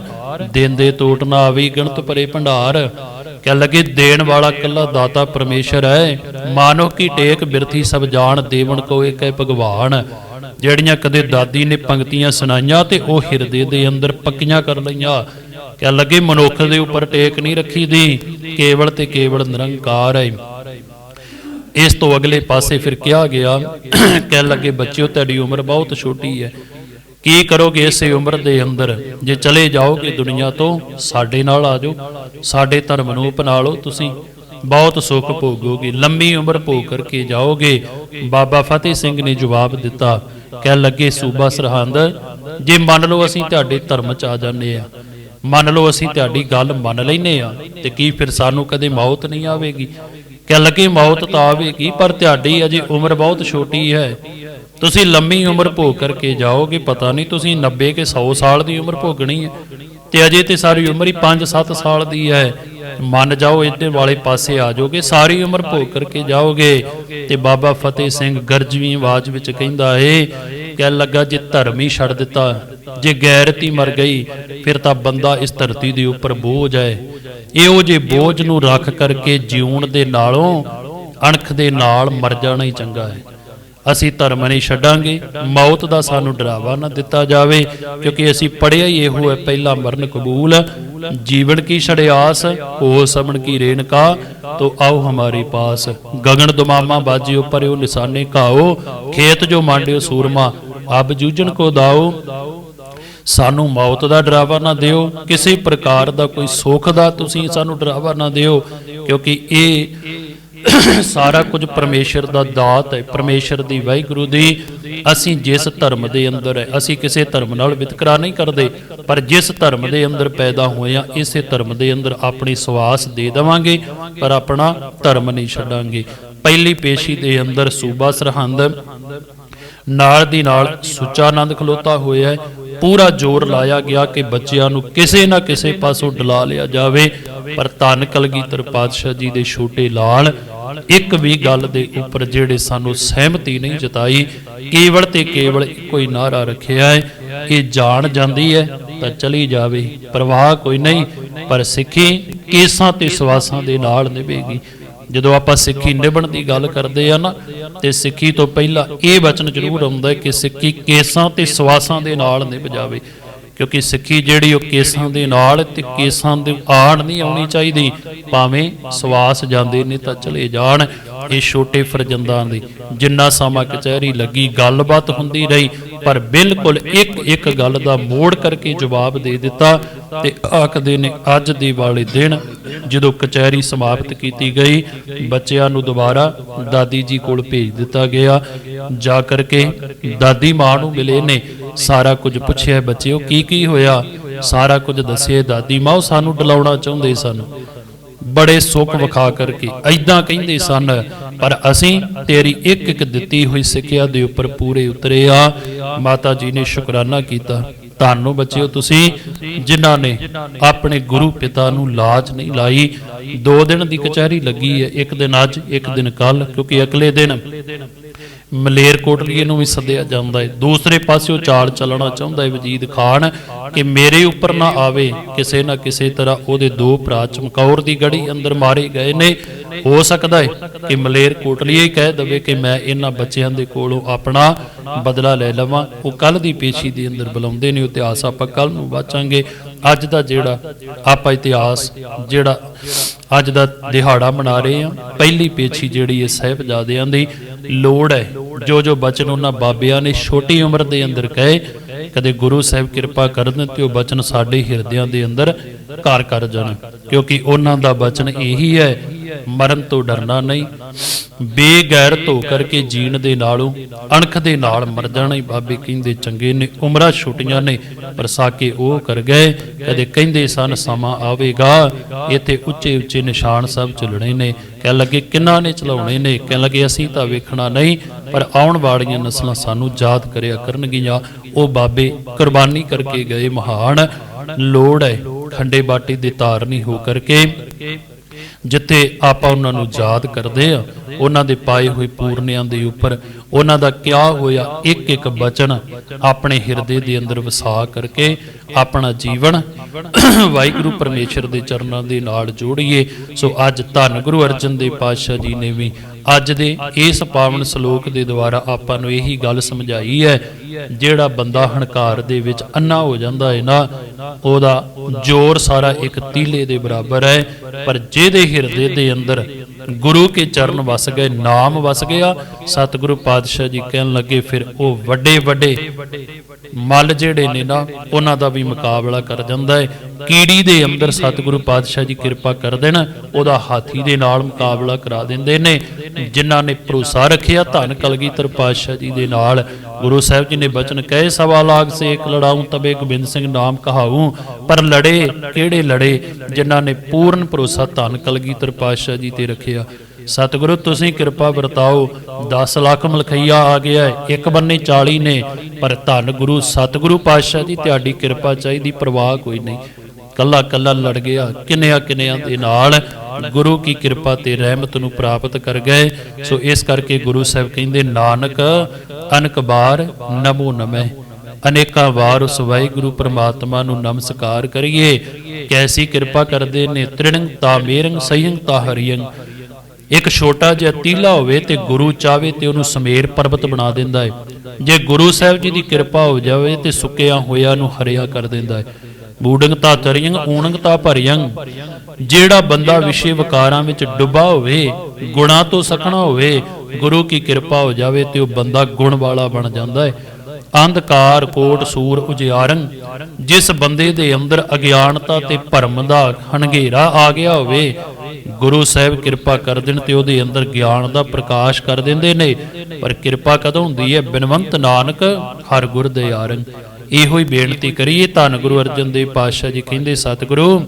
ਦਿੰਦੇ ਟੋਟ ਨਾ ਆਵੀ ਗਣਤ ਪਰੇ ਭੰਡਾਰ। ਕਹਿਣ ਲੱਗੇ, ਦੇਣ ਵਾਲਾ ਕੱਲਾ ਦਾਤਾ ਪਰਮੇਸ਼ਰ ਹੈ ਮਾਨੋ ਕੀ ਟੇਕ ਬਿਰਥੀ ਸਭ ਜਾਣ ਦੇਵਨ ਕੋ ਏਕ ਹੈ ਭਗਵਾਨ। ਜਿਹੜੀਆਂ ਕਦੇ ਦਾਦੀ ਨੇ ਪੰਕਤੀਆਂ ਸੁਣਾਈਆਂ ਤੇ ਉਹ ਹਿਰਦੇ ਦੇ ਅੰਦਰ ਪੱਕੀਆਂ ਕਰ ਲਈਆਂ। ਕਹਿ ਲੱਗੇ ਮਨੁੱਖ ਦੇ ਉੱਪਰ ਟੇਕ ਨਹੀਂ ਰੱਖੀ ਦੀ? ਕੇਵਲ ਤੇ ਕੇਵਲ ਨਿਰੰਕਾਰ ਹੈ। ਇਸ ਤੋਂ ਅਗਲੇ ਪਾਸੇ ਫਿਰ ਕਿਹਾ ਗਿਆ ਕਹਿ ਲੱਗੇ, ਬੱਚਿਓ, ਤੁਹਾਡੀ ਉਮਰ ਬਹੁਤ ਛੋਟੀ ਹੈ। ਕੀ ਕਰੋਗੇ ਇਸੇ ਉਮਰ ਦੇ ਅੰਦਰ? ਜੇ ਚਲੇ ਜਾਓਗੇ ਦੁਨੀਆ ਤੋਂ, ਸਾਡੇ ਨਾਲ ਆ ਜਾਓ। ਸਾਡੇ ਧਰਮ ਨੂੰ ਅਪਣਾ ਲਓ ਤੁਸੀਂ। ਬਹੁਤ ਸੁੱਖ ਭੋਗੋਗੇ, ਲੰਮੀ ਉਮਰ ਭੋਗ ਕਰਕੇ ਜਾਓਗੇ। ਬਾਬਾ ਫਤਿਹ ਸਿੰਘ ਨੇ ਜਵਾਬ ਦਿੱਤਾ ਕਹਿ ਲੱਗੇ, ਸੂਬਾ ਸਰਹੰਦ, ਜੇ ਮੰਨ ਲਓ ਅਸੀਂ ਤੁਹਾਡੇ ਧਰਮ ਚ ਆ ਜਾਂਦੇ ਆ ਮੰਨ ਲਓ ਅਸੀਂ ਤੁਹਾਡੀ ਗੱਲ ਮੰਨ ਲੈਨੇ ਆ, ਤੇ ਕੀ ਫਿਰ ਸਾਨੂੰ ਕਦੇ ਮੌਤ ਨਹੀਂ ਆਵੇਗੀ? ਕਹਿ ਲੱਗੇ ਮੌਤ ਤਾਂ ਆਵੇਗੀ, ਪਰ ਤੁਹਾਡੀ ਅਜੇ ਉਮਰ ਬਹੁਤ ਛੋਟੀ ਹੈ। ਤੁਸੀਂ ਲੰਮੀ ਉਮਰ ਭੋਗ ਕਰਕੇ ਜਾਓਗੇ, ਪਤਾ ਨਹੀਂ ਤੁਸੀਂ 90 ਕੇ 100 ਸਾਲ ਦੀ ਉਮਰ ਭੋਗਣੀ ਹੈ। ਤੇ ਅਜੇ ਤੇ ਸਾਰੀ ਉਮਰ ਹੀ 5-7 ਸਾਲ ਦੀ ਹੈ। ਮੰਨ ਜਾਓ ਇਹਦੇ ਵਾਲੇ ਪਾਸੇ ਆ ਜਾਓਗੇ, ਸਾਰੀ ਉਮਰ ਭੋਗ ਕਰਕੇ ਜਾਓਗੇ, ਤੇ ਬਾਬਾ ਫਤਿਹ ਸਿੰਘ ਗਰਜਵੀਂ ਆਵਾਜ਼ ਵਿੱਚ ਕਹਿੰਦਾ ਏ ਕਹਿ ਲੱਗਾ ਜੇ ਧਰਮ ਹੀ ਛੱਡ ਦਿੱਤਾ ਜੇ ਗੈਰਤੀ ਮਰ ਗਈ, ਫਿਰ ਤਾਂ ਬੰਦਾ ਇਸ ਧਰਤੀ ਦੇ ਉੱਪਰ ਬੋਝ ਹੈ। ਇਹੋ ਜੇ ਬੋਝ ਨੂੰ ਰੱਖ ਕਰਕੇ ਜਿਉਣ ਦੇ ਨਾਲੋਂ ਅਣਖ ਦੇ ਨਾਲ ਮਰ ਜਾਣਾ ਹੀ ਚੰਗਾ ਹੈ। ਅਸੀਂ ਧਰਮ ਨਹੀਂ ਛੱਡਾਂਗੇ, ਮੌਤ ਦਾ ਸਾਨੂੰ ਡਰਾਵਾ ਨਾ ਦਿੱਤਾ ਜਾਵੇ, ਕਿਉਂਕਿ ਅਸੀਂ ਪੜਿਆ ਹੀ ਇਹੋ ਹੈ, ਪਹਿਲਾ ਮਰਨ ਕਬੂਲ, ਜੀਵਨ ਕੀ ਛੜਿਆਸ ਹੋ ਸਮਣ ਕੀ ਰੇਨਕਾ ਤੋ ਆਓ ਹਮਾਰੇ ਪਾਸ। ਗਗਨ ਦੁਮਾਮਾ ਬਾਜਿਓ, ਪਰਿਓ ਨਿਸ਼ਾਨੇ ਕਾਓ ਖੇਤ ਜੋ ਮਾਂਡਿਓ ਸੂਰਮਾ ਅਬ ਜੂਝਣ ਕੋ ਦਾਓ। ਸਾਨੂੰ ਮੌਤ ਦਾ ਡਰਾਵਾ ਨਾ ਦਿਓ, ਕਿਸੇ ਪ੍ਰਕਾਰ ਦਾ ਕੋਈ ਸੁੱਖ ਦਾ ਤੁਸੀਂ ਸਾਨੂੰ ਡਰਾਵਾ ਨਾ ਦਿਓ, ਕਿਉਂਕਿ ਇਹ ਸਾਰਾ ਕੁਝ ਪਰਮੇਸ਼ਰ ਦਾ ਦਾਤ ਹੈ, ਪਰਮੇਸ਼ਰ ਦੀ ਵਾਹਿਗੁਰੂ ਦੀ। ਅਸੀਂ ਜਿਸ ਧਰਮ ਦੇ ਅੰਦਰ ਹੈ, ਅਸੀਂ ਕਿਸੇ ਧਰਮ ਨਾਲ ਵਿਤਕਰਾ ਨਹੀਂ ਕਰਦੇ, ਪਰ ਜਿਸ ਧਰਮ ਦੇ ਅੰਦਰ ਪੈਦਾ ਹੋਏ ਆ ਇਸੇ ਧਰਮ ਦੇ ਅੰਦਰ ਆਪਣੀ ਸਵਾਸ ਦੇ ਦੇਵਾਂਗੇ, ਪਰ ਆਪਣਾ ਧਰਮ ਨਹੀਂ ਛੱਡਾਂਗੇ। ਪਹਿਲੀ ਪੇਸ਼ੀ ਦੇ ਅੰਦਰ ਸੂਬਾ ਸਰਹੰਦ, ਨਾਲ ਦੀ ਨਾਲ ਸੁੱਚਾ ਆਨੰਦ ਖਲੋਤਾ ਹੋਇਆ ਹੈ ਪੂਰਾ ਜ਼ੋਰ ਲਾਇਆ ਗਿਆ ਕਿ ਬੱਚਿਆਂ ਨੂੰ ਕਿਸੇ ਨਾ ਕਿਸੇ ਪਾਸੋਂ ਡਲਾ ਲਿਆ ਜਾਵੇ। ਪਰ ਧੰਨ ਕਲਗੀਧਰ ਪਾਤਸ਼ਾਹ ਜੀ ਦੇ ਛੋਟੇ ਲਾਲ ਇੱਕ ਵੀ ਗੱਲ ਦੇ ਉੱਪਰ ਜਿਹੜੇ ਸਾਨੂੰ ਸਹਿਮਤੀ ਨਹੀਂ ਜਤਾਈ, ਕੇਵਲ ਤੇ ਕੇਵਲ ਇੱਕੋ ਹੀ ਨਾਰਾ ਰੱਖਿਆ ਹੈ ਕਿ ਜਾਣ ਜਾਂਦੀ ਹੈ ਤਾਂ ਚਲੀ ਜਾਵੇ, ਪ੍ਰਵਾਹ ਕੋਈ ਨਹੀਂ, ਪਰ ਸਿੱਖੀ ਕੇਸਾਂ ਤੇ ਸਵਾਸਾਂ ਦੇ ਨਾਲ ਨਿਭੇਗੀ। ਜਦੋਂ ਆਪਾਂ ਸਿੱਖੀ ਨਿਭਣ ਦੀ ਗੱਲ ਕਰਦੇ ਆ ਨਾ, ਤੇ ਸਿੱਖੀ ਤੋਂ ਪਹਿਲਾਂ ਇਹ ਵਚਨ ਜ਼ਰੂਰ ਆਉਂਦਾ ਕਿ ਸਿੱਖੀ ਕੇਸਾਂ ਤੇ ਸਵਾਸਾਂ ਦੇ ਨਾਲ ਨਿਭ ਜਾਵੇ। ਕਿਉਂਕਿ ਸਿੱਖੀ ਜਿਹੜੀ ਉਹ ਕੇਸਾਂ ਦੇ ਨਾਲ ਤੇ ਕੇਸਾਂ ਦੇ ਆਣ ਨਹੀਂ ਆਉਣੀ ਚਾਹੀਦੀ। ਭਾਵੇਂ ਸਵਾਸ ਜਾਂਦੇ ਨੇ ਤਾਂ ਚਲੇ ਜਾਣ। ਇਹ ਛੋਟੇ ਫਰਜੰਦਾਂ ਦੀ ਜਿੰਨਾ ਸਮਾਂ ਕਚਹਿਰੀ ਲੱਗੀ, ਗੱਲਬਾਤ ਹੁੰਦੀ ਰਹੀ ਪਰ ਬਿਲਕੁਲ ਇੱਕ ਇੱਕ ਗੱਲ ਦਾ ਮੋੜ ਕਰਕੇ ਜਵਾਬ ਦੇ ਦਿੱਤਾ ਤੇ ਆਖਦੇ ਨੇ, ਅੱਜ ਦੀ ਵਾਲੇ ਦਿਨ ਜਦੋਂ ਕਚਹਿਰੀ ਸਮਾਪਤ ਕੀਤੀ ਗਈ, ਬੱਚਿਆਂ ਨੂੰ ਦੁਬਾਰਾ ਦਾਦੀ ਜੀ ਕੋਲ ਭੇਜ ਦਿੱਤਾ ਗਿਆ। ਜਾ ਕਰਕੇ ਦਾਦੀ ਮਾਂ ਨੂੰ ਮਿਲੇ ਨੇ, ਸਾਰਾ ਕੁਝ ਪੁੱਛਿਆ, ਬੱਚਿਓ ਕੀ ਕੀ ਹੋਇਆ? ਸਾਰਾ ਕੁਝ ਦੱਸਿਆ ਦਾਦੀ ਮਾਂ ਉਹ ਸਾਨੂੰ ਡਲਾਉਣਾ ਚਾਹੁੰਦੇ ਸਨ। ਬੜੇ ਸੁੱਖ ਵਿਖਾ ਕਰਕੇ ਐਦਾਂ ਕਹਿੰਦੇ ਸਨ ਪਰ ਅਸੀਂ ਤੇਰੀ ਇੱਕ ਇੱਕ ਦਿੱਤੀ ਹੋਈ ਸਿੱਖਿਆ ਦੇ ਉੱਪਰ ਪੂਰੇ ਉਤਰੇ ਆ। ਮਾਤਾ ਜੀ ਨੇ ਸ਼ੁਕਰਾਨਾ ਕੀਤਾ। ਤੁਹਾਨੂੰ ਬੱਚਿਓ ਤੁਸੀਂ ਜਿਨ੍ਹਾਂ ਨੇ ਆਪਣੇ ਗੁਰੂ ਪਿਤਾ ਨੂੰ ਲਾਜ ਨਹੀਂ ਲਾਈ। ਦੋ ਦਿਨ ਦੀ ਕਚਹਿਰੀ ਲੱਗੀ ਹੈ ਇੱਕ ਦਿਨ ਅੱਜ ਇੱਕ ਦਿਨ ਕੱਲ ਕਿਉਂਕਿ ਅਗਲੇ ਦਿਨ ਮਲੇਰਕੋਟਲੀਏ ਨੂੰ ਵੀ ਸੱਦਿਆ ਜਾਂਦਾ ਹੈ ਦੂਸਰੇ ਪਾਸੇ ਉਹ ਚਾਲ ਚੱਲਣਾ ਚਾਹੁੰਦਾ ਹੈ ਵਜੀਦ ਖਾਨ ਕਿ ਮੇਰੇ ਉੱਪਰ ਨਾ ਆਵੇ, ਕਿਸੇ ਨਾ ਕਿਸੇ ਤਰ੍ਹਾਂ ਉਹਦੇ ਦੋ ਭਰਾ ਚਮਕੌਰ ਦੀ ਗੜੀ ਅੰਦਰ ਮਾਰੇ ਗਏ ਨੇ। ਹੋ ਸਕਦਾ ਹੈ ਕਿ ਮਲੇਰ ਕੋਟਲੀਆ ਕਹਿ ਦਵੇ ਕਿ ਮੈਂ ਇਹਨਾਂ ਬੱਚਿਆਂ ਦੇ ਕੋਲੋਂ ਆਪਣਾ ਬਦਲਾ ਲੈ ਲਵਾਂ। ਉਹ ਕੱਲ ਦੀ ਪੇਸ਼ੀ ਦੇ ਅੰਦਰ ਬੁਲਾਉਂਦੇ ਨੇ, ਇਤਿਹਾਸ ਆਪਾਂ ਕੱਲ ਨੂੰ ਵਾਚਾਂਗੇ। ਅੱਜ ਦਾ ਜਿਹੜਾ ਆਪਾਂ ਇਤਿਹਾਸ, ਜਿਹੜਾ ਅੱਜ ਦਾ ਦਿਹਾੜਾ ਮਨਾ ਰਹੇ ਆ ਪਹਿਲੀ ਪੇਸ਼ੀ ਜਿਹੜੀ ਹੈ ਸਾਹਿਬਜ਼ਾਦਿਆਂ ਦੀ ਲੋੜ ਹੈ। ਜੋ ਜੋ ਬਚਨ ਉਹਨਾਂ ਬਾਬਿਆਂ ਨੇ ਛੋਟੀ ਉਮਰ ਦੇ ਅੰਦਰ ਕਹੇ ਕਦੇ ਗੁਰੂ ਸਾਹਿਬ ਕਿਰਪਾ ਕਰਨ ਤੇ ਉਹ ਬਚਨ ਸਾਡੇ ਹਿਰਦਿਆਂ ਦੇ ਅੰਦਰ ਘਰ ਕਰ ਜਾਣ। ਕਿਉਂਕਿ ਉਹਨਾਂ ਦਾ ਬਚਨ ਇਹੀ ਹੈ, ਮਰਨ ਤੋਂ ਡਰਨਾ ਨਹੀਂ, ਬੇਗੈਰ ਧੋ ਕਰਕੇ ਜੀਣ ਦੇ ਨਾਲੋਂ, ਅਣਖ ਦੇ ਨਾਲ ਮਰ ਜਾਣਾ ਹੀ ਬਾਬੇ ਕਹਿੰਦੇ ਚੰਗੇ ਨੇ, ਉਮਰਾਂ ਛੁੱਟੀਆਂ ਨੇ, ਪਰ ਸਾਕੇ ਉਹ ਕਰ ਗਏ, ਕਦੇ ਕਹਿੰਦੇ ਸਨ ਸਮਾਂ ਆਵੇਗਾ, ਇੱਥੇ ਉੱਚੇ ਉੱਚੇ ਨਿਸ਼ਾਨ ਸਭ ਚੱਲਣੇ ਨੇ ਕਹਿ ਲੱਗੇ ਕਿੰਨਾ ਨੇ ਚਲਾਉਣੇ ਨੇ ਕਹਿ ਲੱਗੇ ਅਸੀਂ ਤਾਂ ਵੇਖਣਾ ਨਹੀਂ, ਪਰ ਆਉਣ ਵਾਲੀਆਂ ਨਸਲਾਂ ਸਾਨੂੰ ਯਾਦ ਕਰਿਆ ਕਰਨਗੀਆਂ ਉਹ ਬਾਬੇ ਕੁਰਬਾਨੀ ਕਰਕੇ ਗਏ ਮਹਾਨ। ਲੋੜ ਹੈ, ਖੰਡੇ ਬਾਟੀ ਦੇ ਧਾਰਨੀ ਹੋ ਕਰਕੇ। ਜਿੱਥੇ ਆਪਾਂ ਉਹਨਾਂ ਨੂੰ ਯਾਦ ਕਰਦੇ ਆ ਉਹਨਾਂ ਦੇ ਪਾਏ ਹੋਏ ਪੂਰਨਿਆਂ ਦੇ ਉੱਪਰ ਉਹਨਾਂ ਦਾ ਕਿਹਾ ਹੋਇਆ ਇੱਕ ਇੱਕ ਬਚਨ ਆਪਣੇ ਹਿਰਦੇ ਦੇ ਅੰਦਰ ਵਸਾ ਕਰਕੇ ਆਪਣਾ ਜੀਵਨ ਵਾਹਿਗੁਰੂ ਪਰਮੇਸ਼ਰ ਦੇ ਚਰਨਾਂ ਦੇ ਨਾਲ ਜੋੜੀਏ। ਸੋ ਅੱਜ ਧੰਨ ਗੁਰੂ ਅਰਜਨ ਦੇਵ ਪਾਤਸ਼ਾਹ ਜੀ ਨੇ ਵੀ ਅੱਜ ਦੇ ਇਸ ਪਾਵਨ ਸ਼ਲੋਕ ਦੇ ਦੁਆਰਾ ਆਪਾਂ ਨੂੰ ਇਹੀ ਗੱਲ ਸਮਝਾਈ ਹੈ ਜਿਹੜਾ ਬੰਦਾ ਹੰਕਾਰ ਦੇ ਵਿੱਚ ਅੰਨਾ ਹੋ ਜਾਂਦਾ ਹੈ ਨਾ, ਉਹਦਾ ਜ਼ੋਰ ਸਾਰਾ ਇੱਕ ਤੀਲੇ ਦੇ ਬਰਾਬਰ ਹੈ, ਪਰ ਜਿਹਦੇ ਹਿਰਦੇ ਦੇ ਅੰਦਰ ਗੁਰੂ ਕੇ ਚਰਨ ਵਸ ਗਏ, ਨਾਮ ਵਸ ਗਿਆ, ਸਤਿਗੁਰੂ ਪਾਤਸ਼ਾਹ ਜੀ ਕਹਿਣ ਲੱਗੇ, ਫਿਰ ਉਹ ਵੱਡੇ ਵੱਡੇ ਮੱਲ ਜਿਹੜੇ ਨੇ ਨਾ, ਉਹਨਾਂ ਦਾ ਵੀ ਮੁਕਾਬਲਾ ਕਰ ਜਾਂਦਾ ਹੈ। ਕੀੜੀ ਦੇ ਅੰਦਰ ਸਤਿਗੁਰੂ ਪਾਤਸ਼ਾਹ ਜੀ ਕਿਰਪਾ ਕਰ ਦੇਣ, ਉਹਦਾ ਹਾਥੀ ਦੇ ਨਾਲ ਮੁਕਾਬਲਾ ਕਰਾ ਦਿੰਦੇ ਨੇ, ਜਿਨ੍ਹਾਂ ਨੇ ਭਰੋਸਾ ਰੱਖਿਆ, ਧੰਨ ਕਲਗੀਧਰ ਪਾਤਸ਼ਾਹ ਜੀ ਦੇ ਨਾਲ, ਗੁਰੂ ਸਾਹਿਬ ਜੀ ਨੇ ਬਚਨ ਕਹੇ, ਸਵਾ ਲਾਗ ਸੇ ਇੱਕ ਲੜਾਉਂ, ਤਬੇ ਗੋਬਿੰਦ ਸਿੰਘ ਨਾਮ ਕਹਾਊ ਪਰ ਲੜੇ, ਕਿਹੜੇ ਲੜੇ ਜਿਨ੍ਹਾਂ ਨੇ ਪੂਰਨ ਭਰੋਸਾ ਧੰਨ ਕਲਗੀਧਰ ਪਾਤਸ਼ਾਹ ਜੀ ਤੇ ਰੱਖਿਆ? ਸਤਿਗੁਰੂ, ਤੁਸੀਂ ਕਿਰਪਾ ਵਰਤਾਓ। 10 ਲੱਖ ਮਲਖਈਆ ਆ ਗਿਆ ਇੱਕ ਬੰਨੇ 40 ਨੇ, ਪਰ ਧੰਨ ਗੁਰੂ, ਸਤਿਗੁਰੂ ਪਾਤਸ਼ਾਹ ਜੀ, ਤੁਹਾਡੀ ਕਿਰਪਾ ਚਾਹੀਦੀ, ਪ੍ਰਵਾਹ ਕੋਈ ਨਹੀਂ। ਕੱਲਾ ਕੱਲਾ ਲੜ ਗਿਆ। ਕਿੰਨਿਆਂ ਕਿੰਨਿਆਂ ਦੇ ਨਾਲ ਗੁਰੂ ਕੀ ਕਿਰਪਾ ਤੇ ਰਹਿਮਤ ਨੂੰ ਪ੍ਰਾਪਤ ਕਰ ਗਏ। ਸੋ ਇਸ ਕਰਕੇ ਗੁਰੂ ਸਾਹਿਬ ਕਹਿੰਦੇ, ਨਾਨਕ, ਅਨਕ ਬਾਰ ਨਮੋ ਨਮੈ। ਅਨੇਕਾਂ ਵਾਰ ਉਸ ਵਾਹਿਗੁਰੂ ਪ੍ਰਮਾਤਮਾ ਨੂੰ ਨਮਸਕਾਰ ਕਰੀਏ। ਕੈਸੀ ਕਿਰਪਾ ਕਰਦੇ ਨੇ ਤ੍ਰਿਣੰ ਤਾ ਮੇਰੰ ਸਯੰ ਤਾ ਹਰਿਯੰ। ਇੱਕ ਛੋਟਾ ਜਿਹਾ ਤੀਲਾ ਹੋਵੇ ਤੇ ਗੁਰੂ ਚਾਵੇ ਤੇ ਉਹਨੂੰ ਸਮੇਰ ਪਰਬਤ ਬਣਾ ਦਿੰਦਾ ਹੈ। ਜੇ ਗੁਰੂ ਸਾਹਿਬ ਜੀ ਦੀ ਕਿਰਪਾ ਹੋ ਜਾਵੇ ਤੇ ਸੁੱਕਿਆ ਹੋਇਆ ਨੂੰ ਹਰਿਆ ਕਰ ਦਿੰਦਾ ਹੈ। ਬੂਡੰਗਤਾ ਤਰਿਯੰ ਊਣੰਗ ਭਰਿਯੰ ਜਿਹੜਾ ਬੰਦਾ ਵਿਸ਼ੇ ਵਿਕਾਰਾਂ ਵਿੱਚ ਡੁੱਬਾ ਹੋਵੇ, ਗੁਣਾ ਤੋਂ ਸਖਣਾ ਹੋਵੇ, ਗੁਰੂ ਕੀ ਕਿਰਪਾ ਹੋ ਜਾਵੇ ਤੇ ਉਹ ਬੰਦਾ ਗੁਣ ਵਾਲਾ ਬਣ ਜਾਂਦਾ ਹੈ ਅੰਧਕਾਰ, ਕੋਟ, ਸੂਰ ਉਜਿਆਰੰ ਜਿਸ ਬੰਦੇ ਦੇ ਅੰਦਰ ਅਗਿਆਨਤਾ ਤੇ ਭਰਮ ਦਾ ਹਨਗੇਰਾ ਆ ਗਿਆ ਹੋਵੇ, ਗੁਰੂ ਸਾਹਿਬ ਕਿਰਪਾ ਕਰ ਦੇਣ ਤੇ ਉਹਦੇ ਅੰਦਰ ਗਿਆਨ ਦਾ ਪ੍ਰਕਾਸ਼ ਕਰ ਦਿੰਦੇ ਨੇ। ਪਰ ਕਿਰਪਾ ਕਦੋਂ ਹੁੰਦੀ ਹੈ ਬਿਨਵੰਤ ਨਾਨਕ, ਹਰ ਗੁਰ ਦਿਆਰੰ ਇਹੋ ਹੀ ਬੇਨਤੀ ਕਰੀਏ, ਧੰਨ ਗੁਰੂ ਅਰਜਨ ਦੇਵ ਪਾਤਸ਼ਾਹ ਜੀ ਕਹਿੰਦੇ, ਸਤਿਗੁਰੂ,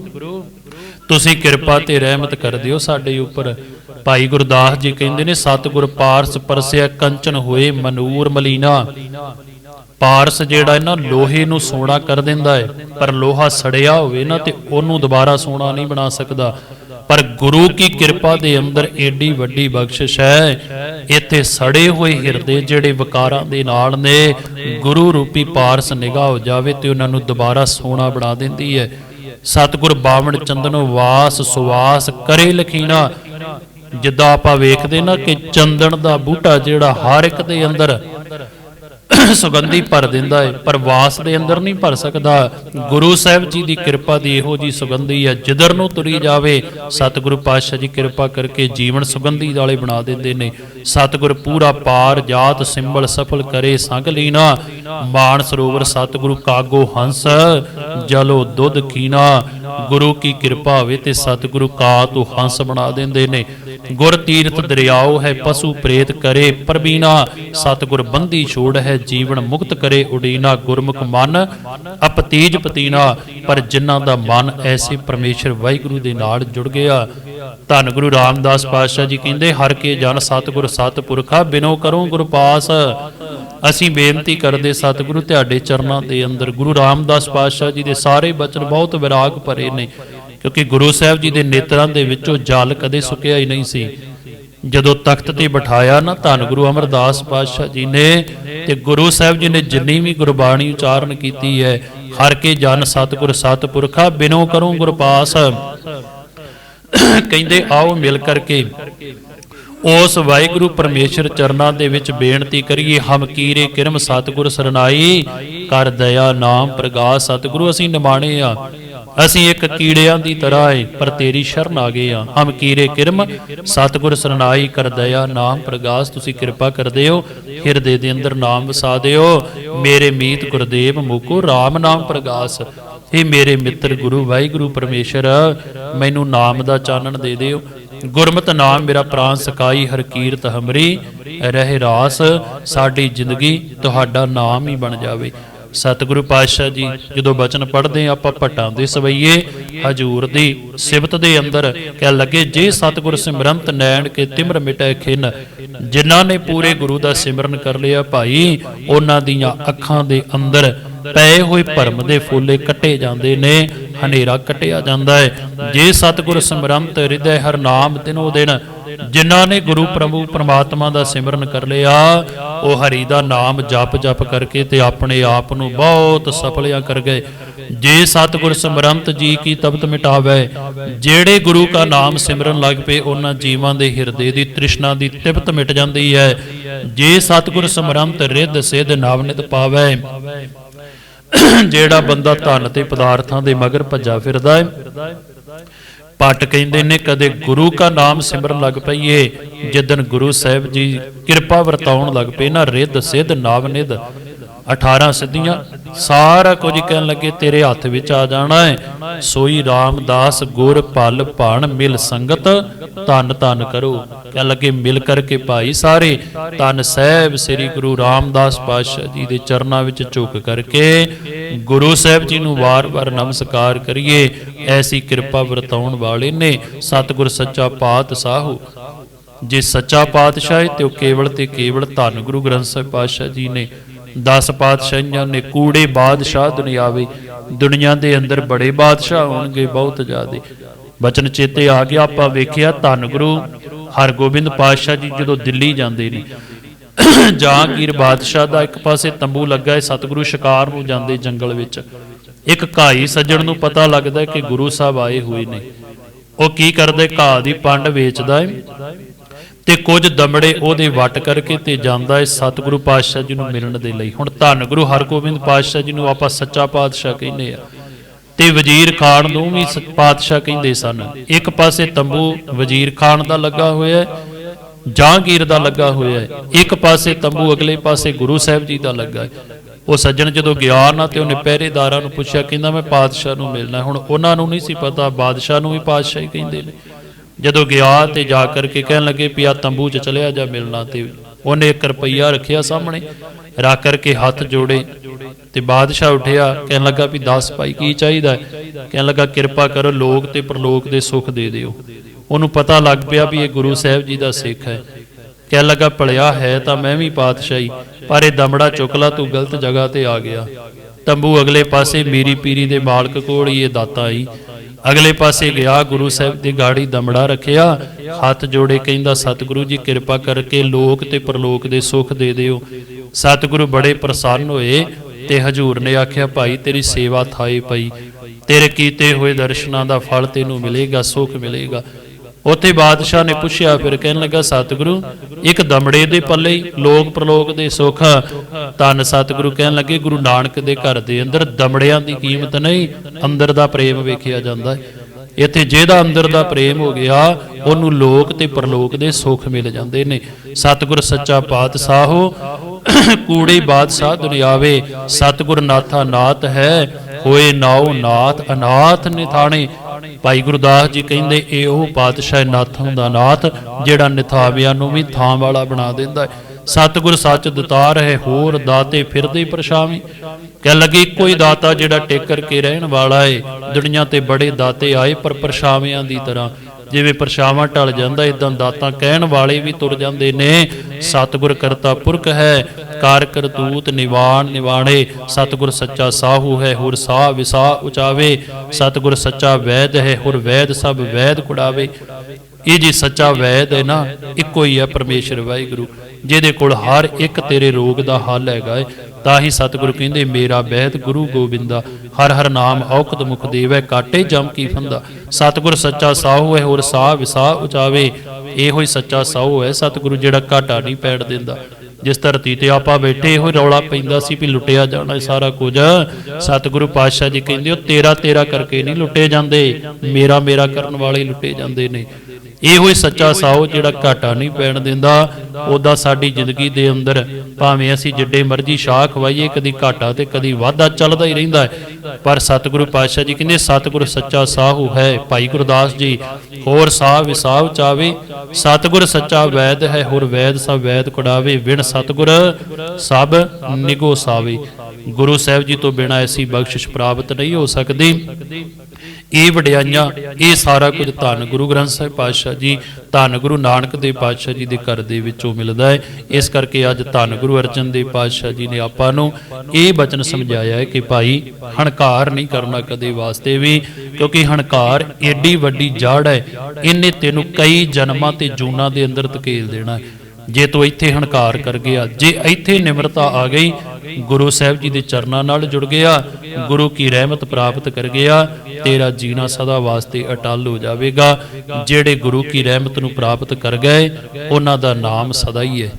ਤੁਸੀਂ ਕਿਰਪਾ ਤੇ ਰਹਿਮਤ ਕਰ ਦਿਓ ਸਾਡੇ ਉੱਪਰ। ਭਾਈ ਗੁਰਦਾਸ ਜੀ ਕਹਿੰਦੇ ਨੇ, ਸਤਿਗੁਰ ਪਾਰਸ ਪਰਸਿਆ ਕੰਚਨ ਹੋਏ ਮਨੂਰ ਮਲੀਨਾ। ਪਾਰਸ ਜਿਹੜਾ ਹੈ ਲੋਹੇ ਨੂੰ ਸੋਨਾ ਕਰ ਦਿੰਦਾ ਹੈ ਪਰ ਲੋਹਾ ਸੜਿਆ ਹੋਵੇ ਨਾ ਤੇ ਉਹਨੂੰ ਦੁਬਾਰਾ ਸੋਨਾ ਨਹੀਂ ਬਣਾ ਸਕਦਾ। ਪਰ ਗੁਰੂ ਕੀ ਕਿਰਪਾ ਦੇ ਅੰਦਰ ਏਡੀ ਵੱਡੀ ਬਖਸ਼ਿਸ਼ ਹੈ? ਇੱਥੇ ਸੜੇ ਹੋਏ ਹਿਰਦੇ ਜਿਹੜੇ ਵਿਕਾਰਾਂ ਦੇ ਨਾਲ ਨੇ, ਗੁਰੂ ਰੂਪੀ ਪਾਰਸ ਨਿਗਾਹ ਹੋ ਜਾਵੇ ਤੇ ਉਹਨਾਂ ਨੂੰ ਦੁਬਾਰਾ ਸੋਨਾ ਬਣਾ ਦਿੰਦੀ ਹੈ। ਸਤਿਗੁਰ ਬਾਵਣ ਚੰਦਨੋ ਵਾਸ ਸੁਵਾਸ ਕਰੇ ਲਖੀਣਾ ਜਿੱਦਾਂ ਆਪਾਂ ਵੇਖਦੇ ਨਾ ਕਿ ਚੰਦਨ ਦਾ ਬੂਟਾ ਜਿਹੜਾ ਹਰ ਇੱਕ ਦੇ ਅੰਦਰ ਸੁਗੰਧੀ ਭਰ ਦਿੰਦਾ ਹੈ ਪਰ ਵਾਸ ਦੇ ਅੰਦਰ ਨਹੀਂ ਭਰ ਸਕਦਾ। ਗੁਰੂ ਸਾਹਿਬ ਜੀ ਦੀ ਕਿਰਪਾ ਦੀ ਇਹੋ ਜੀ ਸੁਗੰਧੀ ਹੈ ਜਿੱਧਰ ਨੂੰ ਤੁਰੀ ਜਾਵੇ, ਸਤਿਗੁਰੂ ਪਾਤਸ਼ਾਹ ਜੀ ਕਿਰਪਾ ਕਰਕੇ ਜੀਵਨ ਸੁਗੰਧੀ ਵਾਲੇ ਬਣਾ ਦਿੰਦੇ ਨੇ। ਸਤਿਗੁਰ ਪੂਰਾ ਪਾਰ, ਜਾਤ ਸਿੰਬਲ ਸਫਲ ਕਰੇ, ਸੰਗ ਲੀਨਾ। ਮਾਨ ਸਰੋਵਰ ਸਤਿਗੁਰੂ ਕਾਗੋ ਹੰਸ, ਜਲੋ ਦੁੱਧ ਕੀਨਾ ਗੁਰੂ ਕੀ ਕਿਰਪਾ ਹੋਵੇ ਤੇ ਸਤਿਗੁਰੂ ਕਾ ਤੋਂ ਹੰਸ ਬਣਾ ਦਿੰਦੇ ਨੇ। ਗੁਰ ਤੀਰਥ ਦਰਿਆਓ ਹੈ, ਪਸ਼ੂ ਪ੍ਰੇਤ ਕਰੇ ਪਰਬੀਨਾ ਸਤਿਗੁਰ ਬੰਦੀ ਛੋੜ ਹੈ, ਜੀਵਨ ਮੁਕਤ ਕਰੇ, ਉਡੀਨਾ ਗੁਰਮੁਖ ਮਨ ਅਪਤੀਜ ਪਤੀਨਾ, ਪਰ ਜਿਨ੍ਹਾਂ ਦਾ ਮਨ ਐਸੇ ਪਰਮੇਸ਼ਰ ਵਾਹਿਗੁਰੂ ਦੇ ਨਾਲ ਜੁੜ ਗਿਆ। ਧੰਨ ਗੁਰੂ ਰਾਮਦਾਸ ਪਾਤਸ਼ਾਹ ਜੀ ਕਹਿੰਦੇ, ਹਰ ਕੇ ਜਨ ਸਤਿਗੁਰ ਸਤਿਪੁਰਖਾ, ਬਿਨੋ ਕਰੋ ਗੁਰ ਪਾਸ। ਅਸੀਂ ਬੇਨਤੀ ਕਰਦੇ ਸਤਿਗੁਰੂ ਤੁਹਾਡੇ ਚਰਨਾਂ ਦੇ ਅੰਦਰ, ਗੁਰੂ ਰਾਮਦਾਸ ਪਾਤਸ਼ਾਹ ਜੀ ਦੇ ਸਾਰੇ ਬਚਨ ਬਹੁਤ ਵਿਰਾਗ ਭਰੇ ਨੇ, ਕਿਉਂਕਿ ਗੁਰੂ ਸਾਹਿਬ ਜੀ ਦੇ ਨੇਤਰਾਂ ਦੇ ਵਿੱਚੋਂ ਜਲ ਕਦੇ ਸੁੱਕਿਆ ਹੀ ਨਹੀਂ ਸੀ। ਜਦੋਂ ਤਖਤ ਤੇ ਬਿਠਾਇਆ ਨਾ ਧੰਨ ਗੁਰੂ ਅਮਰਦਾਸ ਪਾਤਸ਼ਾਹ ਜੀ ਨੇ, ਤੇ ਗੁਰੂ ਸਾਹਿਬ ਜੀ ਨੇ ਜਿੰਨੀ ਵੀ ਗੁਰਬਾਣੀ ਉਚਾਰਨ ਕੀਤੀ ਹੈ, ਹਰ ਕੇ ਜਨ ਸਤਿਗੁਰ ਸਤਿਪੁਰਖਾ ਬਿਨੋ ਕਰੋ ਗੁਰਪਾਸ। ਕਹਿੰਦੇ ਆਓ ਮਿਲ ਕਰਕੇ ਉਸ ਵਾਹਿਗੁਰੂ ਪਰਮੇਸ਼ਰ ਚਰਨਾਂ ਦੇ ਵਿੱਚ ਬੇਨਤੀ ਕਰੀਏ, ਹਮ ਕੀਰੇ ਕਿਰਮ ਸਤਿਗੁਰ ਸਰਨਾਈ, ਕਰ ਦਇਆ ਨਾਮ ਪ੍ਰਗਾਸ ਸਤਿਗੁਰੂ, ਅਸੀਂ ਨਿਮਾਣੇ ਆ। ਅਸੀਂ ਇੱਕ ਕੀੜਿਆਂ ਦੀ ਤਰ੍ਹਾਂ ਏ, ਪਰ ਤੇਰੀ ਸ਼ਰਨ ਆ ਗਏ ਆ। ਹਮ ਕੀਰੇ ਕਿਰਮ ਸਤਿਗੁਰ ਸਰਨਾਈ, ਕਰ ਦਇਆ ਨਾਮ ਪ੍ਰਗਾਸ, ਤੁਸੀਂ ਕਿਰਪਾ ਕਰਦੇ ਹੋ, ਹਿਰਦੇ ਦੇ ਅੰਦਰ ਨਾਮ ਵਸਾ ਦਿਓ। ਮੇਰੇ ਮੀਤ ਗੁਰਦੇਵ ਮੁਕੋ RAM ਨਾਮ ਪ੍ਰਗਾਸ। ਇਹ ਮੇਰੇ ਮਿੱਤਰ ਗੁਰੂ, ਵਾਹਿਗੁਰੂ ਪਰਮੇਸ਼ਰ, ਮੈਨੂੰ ਨਾਮ ਦਾ ਚਾਨਣ ਦੇ ਦਿਓ। ਗੁਰਮਤਿ ਨਾਮ ਮੇਰਾ ਪ੍ਰਾਨ ਸਕਾਈ, ਹਰ ਕੀਰਤ ਹਮਰੀ, ਰਹਿ ਰਾਸ, ਸਾਡੀ ਜ਼ਿੰਦਗੀ ਤੁਹਾਡਾ ਨਾਮ ਹੀ ਬਣ ਜਾਵੇ। ਸਤਿਗੁਰੂ ਪਾਤਸ਼ਾਹ ਜੀ, ਜਦੋਂ ਬਚਨ ਪੜ੍ਹਦੇ ਹਾਂ, ਆਪਾਂ ਭਟਾਂ ਦੇ ਸਵਈਏ, ਹਜੂਰ ਦੀ ਸਿਫਤ ਦੇ ਅੰਦਰ ਕਹਿ ਲੱਗੇ, ਜੇ ਸਤਿਗੁਰ ਸਿਮਰੰਤ ਨੈਣ ਕੇ ਤਿਮਰ ਮਿਟੈ ਖਿਨ, ਜਿਨ੍ਹਾਂ ਨੇ ਪੂਰੇ ਗੁਰੂ ਦਾ ਸਿਮਰਨ ਕਰ ਲਿਆ ਭਾਈ, ਉਹਨਾਂ ਦੀਆਂ ਅੱਖਾਂ ਦੇ ਅੰਦਰ ਪਏ ਹੋਏ ਭਰਮ ਦੇ ਫੁੱਲੇ ਕੱਟੇ ਜਾਂਦੇ ਨੇ, ਹਨੇਰਾ ਕਟਿਆ ਜਾਂਦਾ ਹੈ। ਜੇ ਸਤਿਗੁਰ ਸਿਮਰੰਤ ਹਿਰਦੈ ਹਰ ਨਾਮ ਦਿਨੋ ਦਿਨ, ਜਿਨ੍ਹਾਂ ਨੇ ਗੁਰੂ ਪ੍ਰਭੂ ਪਰਮਾਤਮਾ ਦਾ ਸਿਮਰਨ ਕਰ ਲਿਆ, ਉਹ ਹਰੀ ਦਾ ਨਾਮ ਜਪ ਜਪ ਕਰਕੇ ਤੇ ਆਪਣੇ ਆਪ ਨੂੰ ਬਹੁਤ ਸਫਲਿਆ ਕਰ ਗਏ। ਜੇ ਸਤਿਗੁਰ ਸਿਮਰੰਤ ਜੀ ਕੀ ਤਬਤ ਮਿਟਾਵੇ, ਜਿਹੜੇ ਗੁਰੂ ਦਾ ਨਾਮ ਸਿਮਰਨ ਲੱਗ ਪਏ, ਉਹਨਾਂ ਜੀਵਾਂ ਦੇ ਹਿਰਦੇ ਦੀ ਤ੍ਰਿਸ਼ਨਾ ਦੀ ਤਿਪਤ ਮਿਟ ਜਾਂਦੀ ਹੈ। ਜੇ ਸਤਿਗੁਰ ਸਿਮਰੰਤ ਰਿੱਧ ਸਿੱਧ ਨਵਨਿਤ ਪਾਵੇ ਜਿਹੜਾ ਬੰਦਾ ਧਨ ਤੇ ਪਦਾਰਥਾਂ ਦੇ ਮਗਰ ਭੱਜਾ ਫਿਰਦਾ ਹੈ ਪਟ ਕਹਿੰਦੇ ਨੇ, ਕਦੇ ਗੁਰੂ ਕਾ ਨਾਮ ਸਿਮਰਨ ਲੱਗ ਪਈਏ ਜਿੱਦਨ ਗੁਰੂ ਸਾਹਿਬ ਜੀ ਕਿਰਪਾ ਵਰਤਾਉਣ ਲੱਗ ਪਏ, ਨਾ ਰਿੱਧ ਸਿੱਧ ਨਾਵ ਨਿਧ। 18 ਸਿੱਧੀਆਂ, ਸਾਰਾ ਕੁਝ ਕਹਿਣ ਲੱਗੇ, ਤੇਰੇ ਹੱਥ ਵਿੱਚ ਆ ਜਾਣਾ ਹੈ ਸੋਈ ਰਾਮਦਾਸ ਗੁਰ ਪਲ ਭਾਣ ਮਿਲ ਸੰਗਤ, ਧੰਨ ਧੰਨ ਕਰੋ। ਕਹਿਣ ਲੱਗੇ, ਮਿਲ ਕਰਕੇ ਭਾਈ ਸਾਰੇ, ਧੰਨ ਸਾਹਿਬ ਸ੍ਰੀ ਗੁਰੂ ਰਾਮਦਾਸ ਪਾਤਸ਼ਾਹ ਜੀ ਦੇ ਚਰਨਾਂ ਵਿੱਚ ਝੁਕ ਕਰਕੇ, ਗੁਰੂ ਸਾਹਿਬ ਜੀ ਨੂੰ ਵਾਰ-ਵਾਰ ਨਮਸਕਾਰ ਕਰੀਏ। ਐਸੀ ਕਿਰਪਾ ਵਰਤਾਉਣ ਵਾਲੇ ਨੇ, ਸਤਿਗੁਰ ਸੱਚਾ ਪਾਤਸ਼ਾਹੂ ਜੇ ਸੱਚਾ ਪਾਤਸ਼ਾਹ ਹੈ ਤੇ ਉਹ ਕੇਵਲ ਤੇ ਕੇਵਲ ਧੰਨ ਗੁਰੂ ਗ੍ਰੰਥ ਸਾਹਿਬ ਪਾਤਸ਼ਾਹ ਜੀ ਨੇ ਦਸ ਪਾਤਸ਼ਾਹਾਂ ਨੇ ਕੂੜੇ ਬਾਦਸ਼ਾਹ ਦੁਨਿਆਵੇ, ਦੁਨੀਆ ਦੇ ਅੰਦਰ ਬੜੇ ਬਾਦਸ਼ਾਹ ਹੋਣਗੇ ਬਹੁਤ ਜ਼ਿਆਦੇ। ਬਚਨ ਚੇਤੇ ਆ ਗਿਆ, ਆਪਾਂ ਵੇਖਿਆ ਧੰਨ ਗੁਰੂ ਹਰਗੋਬਿੰਦ ਪਾਤਸ਼ਾਹ ਜੀ ਜਦੋਂ ਦਿੱਲੀ ਜਾਂਦੇ ਨੇ। ਜਹਾਂਗੀਰ ਬਾਦਸ਼ਾਹ ਦਾ ਇੱਕ ਪਾਸੇ ਤੰਬੂ ਲੱਗਾ ਹੈ ਸਤਿਗੁਰੂ ਸ਼ਿਕਾਰ ਨੂੰ ਜਾਂਦੇ ਜੰਗਲ ਵਿੱਚ। ਇੱਕ ਘਾਈ ਸੱਜਣ ਨੂੰ ਪਤਾ ਲੱਗਦਾ ਕਿ ਗੁਰੂ ਸਾਹਿਬ ਆਏ ਹੋਏ ਨੇ। ਉਹ ਕੀ ਕਰਦੇ? ਘਾਹ ਦੀ ਪੰਡ ਵੇਚਦਾ ਹੈ ਤੇ ਕੁਝ ਦਮੜੇ ਉਹਦੇ ਵਟ ਕਰਕੇ ਤੇ ਜਾਂਦਾ ਹੈ ਸਤਿਗੁਰੂ ਪਾਤਸ਼ਾਹ ਜੀ ਨੂੰ ਮਿਲਣ ਦੇ ਲਈ। ਹੁਣ ਧੰਨ ਗੁਰੂ ਹਰਗੋਬਿੰਦ ਪਾਤਸ਼ਾਹ ਜੀ ਨੂੰ ਆਪਾਂ ਸੱਚਾ ਪਾਤਸ਼ਾਹ ਕਹਿੰਦੇ ਆ। ਤੇ ਵਜ਼ੀਰ ਖਾਨ ਨੂੰ ਵੀ ਪਾਤਸ਼ਾਹ ਕਹਿੰਦੇ ਸਨ। ਇੱਕ ਪਾਸੇ ਤੰਬੂ ਵਜ਼ੀਰ ਖਾਨ ਦਾ ਲੱਗਾ ਹੋਇਆ ਹੈ, ਜਹਾਂਗੀਰ ਦਾ ਲੱਗਾ ਹੋਇਆ ਹੈ। ਇੱਕ ਪਾਸੇ ਤੰਬੂ, ਅਗਲੇ ਪਾਸੇ ਗੁਰੂ ਸਾਹਿਬ ਜੀ ਦਾ ਲੱਗਾ ਹੈ। ਉਹ ਸੱਜਣ ਜਦੋਂ ਗਿਆ ਨਾ ਤੇ ਉਹਨੇ ਪਹਿਰੇਦਾਰਾਂ ਨੂੰ ਪੁੱਛਿਆ, ਕਹਿੰਦਾ ਮੈਂ ਪਾਤਸ਼ਾਹ ਨੂੰ ਮਿਲਣਾ ਹੁਣ ਉਹਨਾਂ ਨੂੰ ਨਹੀਂ ਸੀ ਪਤਾ, ਬਾਦਸ਼ਾਹ ਨੂੰ ਵੀ ਪਾਤਸ਼ਾਹ ਹੀ ਕਹਿੰਦੇ ਨੇ। ਜਦੋਂ ਗਿਆ ਤੇ ਜਾ ਕਰਕੇ ਕਹਿਣ ਲੱਗੇ ਵੀ ਆ ਤੰਬੂ 'ਚ ਚਲਿਆ ਜਾ ਮਿਲਣਾ ਤੇ ਉਹਨੇ 1 ਰੁਪਈਆ ਰੱਖਿਆ ਸਾਹਮਣੇ, ਰੱਖ ਕਰਕੇ ਹੱਥ ਜੋੜੇ ਤੇ ਬਾਦਸ਼ਾਹ ਉਠਿਆ, ਕਹਿਣ ਲੱਗਾ ਵੀ 10 ਭਾਈ ਕੀ ਚਾਹੀਦਾ? ਕਹਿਣ ਲੱਗਾ ਕਿਰਪਾ ਕਰੋ ਲੋਕ ਤੇ ਪ੍ਰਲੋਕ ਦੇ ਸੁੱਖ ਦੇ ਦਿਓ। ਉਹਨੂੰ ਪਤਾ ਲੱਗ ਪਿਆ ਵੀ ਇਹ ਗੁਰੂ ਸਾਹਿਬ ਜੀ ਦਾ ਸਿੱਖ ਹੈ। ਕਹਿਣ ਲੱਗਾ ਭਲਿਆ ਹੈ ਤਾਂ ਮੈਂ ਵੀ ਪਾਤਸ਼ਾਹੀ, ਪਰ ਇਹ ਦਮੜਾ ਚੁਕਲਾ ਤੂੰ ਗਲਤ ਜਗ੍ਹਾ ਤੇ ਆ ਗਿਆ। ਤੰਬੂ ਅਗਲੇ ਪਾਸੇ ਮੀਰੀ ਪੀਰੀ ਦੇ ਮਾਲਕ ਕੋਲ ਹੀ ਇਹ ਦਾਤਾ ਆਈ। ਅਗਲੇ ਪਾਸੇ ਗਿਆ, ਗੁਰੂ ਸਾਹਿਬ ਦੀ ਗਾੜੀ ਦਮੜਾ ਰੱਖਿਆ, ਹੱਥ ਜੋੜੇ ਕਹਿੰਦਾ, ਸਤਿਗੁਰੂ ਜੀ, ਕਿਰਪਾ ਕਰਕੇ ਲੋਕ ਤੇ ਪਰਲੋਕ ਦੇ ਸੁੱਖ ਦੇ ਦਿਓ। ਸਤਿਗੁਰੂ ਬੜੇ ਪ੍ਰਸੰਨ ਹੋਏ ਤੇ ਹਜੂਰ ਨੇ ਆਖਿਆ, ਭਾਈ, ਤੇਰੀ ਸੇਵਾ ਥਾਏ ਪਈ। ਤੇਰੇ ਕੀਤੇ ਹੋਏ ਦਰਸ਼ਨਾਂ ਦਾ ਫਲ ਤੈਨੂੰ ਮਿਲੇਗਾ, ਸੁੱਖ ਮਿਲੇਗਾ। ਉੱਥੇ ਬਾਦਸ਼ਾਹ ਨੇ ਪੁੱਛਿਆ, ਫਿਰ ਕਹਿਣ ਲੱਗਾ, ਸਤਿਗੁਰੂ, ਇੱਕ ਦਮੜੇ ਦੇ ਪੱਲੇ ਲੋਕ ਪ੍ਰਲੋਕ ਦੇ ਸੁੱਖ ਤਨ ਸਤਿਗੁਰੂ ਕਹਿਣ ਲੱਗੇ, ਗੁਰੂ ਨਾਨਕ ਦੇ ਘਰ ਦੇ ਅੰਦਰ ਦਮੜਿਆਂ ਦੀ ਕੀਮਤ ਨਹੀਂ, ਅੰਦਰ ਦਾ ਪ੍ਰੇਮ ਵੇਖਿਆ ਜਾਂਦਾ ਹੈ। ਇੱਥੇ ਜਿਹਦਾ ਅੰਦਰ ਦਾ ਪ੍ਰੇਮ ਹੋ ਗਿਆ, ਉਹਨੂੰ ਲੋਕ ਤੇ ਪਰਲੋਕ ਦੇ ਸੁੱਖ ਮਿਲ ਜਾਂਦੇ ਨੇ। ਸਤਿਗੁਰ ਸੱਚਾ ਪਾਤਸ਼ਾਹੋ ਕੂੜੇ ਬਾਦਸ਼ਾਹ ਦੁਨਿਆਵੇ, ਸਤਿਗੁਰ ਨਾਥਾ ਨਾਥ ਹੈ, ਹੋਏ ਨਾਉ ਨਾਥ ਅਨਾਥ ਨਿਥਾਣੇ। ਭਾਈ ਗੁਰਦਾਸ ਜੀ ਕਹਿੰਦੇ, ਇਹ ਉਹ ਪਾਤਸ਼ਾਹ ਨਾਥਾਂ ਦਾ ਨਾਥ, ਜਿਹੜਾ ਨਿਥਾਵਿਆਂ ਨੂੰ ਵੀ ਥਾਂ ਵਾਲਾ ਬਣਾ ਦਿੰਦਾ ਹੈ। ਸਤਿਗੁਰ ਸੱਚ ਦਤਾਰ ਹੈ, ਹੋਰ ਦਾਤੇ ਫਿਰਦੇ ਪਰਛਾਵੇਂ। ਕਹਿ ਲੱਗੇ, ਇੱਕੋ ਹੀ ਦਾਤਾ ਜਿਹੜਾ ਟਿਕ ਕਰਕੇ ਰਹਿਣ ਵਾਲਾ ਏ। ਦੁਨੀਆ ਤੇ ਬੜੇ ਦਾਤੇ ਆਏ ਪਰ ਪਰਛਾਵਿਆਂ ਦੀ ਤਰ੍ਹਾਂ। ਜਿਵੇਂ ਪਰਛਾਵਾਂ ਟਲ ਜਾਂਦਾ ਇਦਾਂ ਦਾਤਾਂ ਕਹਿਣ ਵਾਲੇ ਵੀ ਤੁਰ ਜਾਂਦੇ ਨੇ। ਸਤਿਗੁਰ ਕਰਤਾ ਪੁਰਖ ਹੈ ਕਰ ਕਰਤੂਤ ਨਿਵਾਣ ਨਿਵਾਣੇ, ਸਤਿਗੁਰ ਸੱਚਾ ਸਾਹੂ ਹੈ, ਹੋਰ ਸਾਹ ਵਿਸਾ ਉਚਾਵੇ, ਸਤਿਗੁਰ ਸੱਚਾ ਵੈਦ ਹੈ, ਹੋਰ ਵੈਦ ਸਭ ਵੈਦ ਕੁੜਾਵੇ। ਇਹ ਜੇ ਸੱਚਾ ਵੈਦ ਹੈ ਨਾ, ਇੱਕੋ ਹੀ ਹੈ ਪਰਮੇਸ਼ਰ ਵਾਹਿਗੁਰੂ, ਜਿਹਦੇ ਕੋਲ ਹਰ ਇੱਕ ਤੇਰੇ ਰੋਗ ਦਾ ਹੱਲ ਹੈਗਾ ਏ। ਤਾਂ ਹੀ ਸਤਿਗੁਰੂ ਕਹਿੰਦੇ, ਮੇਰਾ ਬਹਿਤ ਗੁਰੂ ਗੋਬਿੰਦਾ, ਹਰ ਹਰ ਨਾਮ ਔਖਦ ਮੁਖ ਦੇਵੈ, ਕਾਟੇ ਜਮ ਕੀ ਫੰਦਾ। ਸਤਿਗੁਰ ਸੱਚਾ ਸਾਹੂ ਹੈ, ਹੋਰ ਸਾਹ ਵਿਸਾਹ ਉਚਾਵੇ। ਇਹੋ ਹੀ ਸੱਚਾ ਸਾਹੂ ਹੈ ਸਤਿਗੁਰੂ, ਜਿਹੜਾ ਘਾਟਾ ਨਹੀਂ ਪੈਣ ਦਿੰਦਾ। ਜਿਸ ਧਰਤੀ ਤੇ ਆਪਾਂ ਬੈਠੇ ਇਹੋ ਰੌਲਾ ਪੈਂਦਾ ਸੀ ਵੀ ਲੁੱਟਿਆ ਜਾਣਾ ਇਹ ਸਾਰਾ ਕੁਝ। ਸਤਿਗੁਰੂ ਪਾਤਸ਼ਾਹ ਜੀ ਕਹਿੰਦੇ ਉਹ ਤੇਰਾ ਤੇਰਾ ਕਰਕੇ ਨਹੀਂ ਲੁੱਟੇ ਜਾਂਦੇ, ਮੇਰਾ ਮੇਰਾ ਕਰਨ ਵਾਲੇ ਲੁੱਟੇ ਜਾਂਦੇ ਨੇ। ਇਹੋ ਹੀ ਸੱਚਾ ਸਾਹੋ ਜਿਹੜਾ ਘਾਟਾ ਨਹੀਂ ਪੈਣ ਦਿੰਦਾ, ਉਹਦਾ ਸਾਡੀ ਜ਼ਿੰਦਗੀ ਦੇ ਅੰਦਰ ਭਾਵੇਂ ਅਸੀਂ ਜਿੱਡੇ ਮਰਜ਼ੀ ਸ਼ਾਹ ਖਵਾਈਏ, ਕਦੀ ਘਾਟਾ ਤੇ ਕਦੀ ਵਾਧਾ ਚੱਲਦਾ ਹੀ ਰਹਿੰਦਾ ਹੈ। ਪਰ ਸਤਿਗੁਰੂ ਪਾਤਸ਼ਾਹ ਜੀ ਕਹਿੰਦੇ, ਸਤਿਗੁਰੂ ਸੱਚਾ ਸਾਹੂ ਹੈ, ਭਾਈ ਗੁਰਦਾਸ ਜੀ, ਹੋਰ ਸਾਹ ਵਿਸਾਹ ਚਾਵੇ। ਸਤਿਗੁਰ ਸੱਚਾ ਵੈਦ ਹੈ, ਹੋਰ ਵੈਦ ਸਭ ਵੈਦ ਕੜਾਵੇ ਵਿਣ ਸਤਿਗੁਰ ਸਭ ਨਿਗੋ ਸਾਵੇ। ਗੁਰੂ ਸਾਹਿਬ ਜੀ ਤੋਂ ਬਿਨਾਂ ਐਸੀ ਬਖਸ਼ਿਸ਼ ਪ੍ਰਾਪਤ ਨਹੀਂ ਹੋ ਸਕਦੀ। ਇਹ ਵਡਿਆਈਆਂ, ਇਹ ਸਾਰਾ ਕੁਝ ਧੰਨ ਗੁਰੂ ਗ੍ਰੰਥ ਸਾਹਿਬ ਪਾਤਸ਼ਾਹ ਜੀ, ਧੰਨ ਗੁਰੂ ਨਾਨਕ ਦੇਵ ਪਾਤਸ਼ਾਹ ਜੀ ਦੇ ਘਰ ਦੇ ਵਿੱਚੋਂ ਮਿਲਦਾ ਹੈ। ਇਸ ਕਰਕੇ ਅੱਜ ਧੰਨ ਗੁਰੂ ਅਰਜਨ ਦੇਵ ਪਾਤਸ਼ਾਹ ਜੀ ਨੇ ਆਪਾਂ ਨੂੰ ਇਹ ਬਚਨ ਸਮਝਾਇਆ ਹੈ ਕਿ ਭਾਈ, ਹੰਕਾਰ ਨਹੀਂ ਕਰਨਾ ਕਦੇ ਵਾਸਤੇ ਵੀ, ਕਿਉਂਕਿ ਹੰਕਾਰ ਏਡੀ ਵੱਡੀ ਜੜ ਹੈ, ਇਹਨੇ ਤੈਨੂੰ ਕਈ ਜਨਮਾਂ ਤੇ ਜੂਨਾਂ ਦੇ ਅੰਦਰ ਧਕੇਲ ਦੇਣਾ ਹੈ। ਜੇ ਤੂੰ ਇੱਥੇ ਹੰਕਾਰ ਕਰ ਗਿਆ, ਜੇ ਇੱਥੇ ਨਿਮਰਤਾ ਆ ਗਈ, ਗੁਰੂ ਸਾਹਿਬ ਜੀ ਦੇ ਚਰਨਾਂ ਨਾਲ ਜੁੜ ਗਿਆ, ਗੁਰੂ ਕੀ ਰਹਿਮਤ ਪ੍ਰਾਪਤ ਕਰ ਗਿਆ, ਤੇਰਾ ਜੀਣਾ ਸਦਾ ਵਾਸਤੇ ਅਟਲ ਹੋ ਜਾਵੇਗਾ। ਜਿਹੜੇ ਗੁਰੂ ਕੀ ਰਹਿਮਤ ਨੂੰ ਪ੍ਰਾਪਤ ਕਰ ਗਏ, ਉਹਨਾਂ ਦਾ ਨਾਮ ਸਦਾ ਹੀ ਹੈ।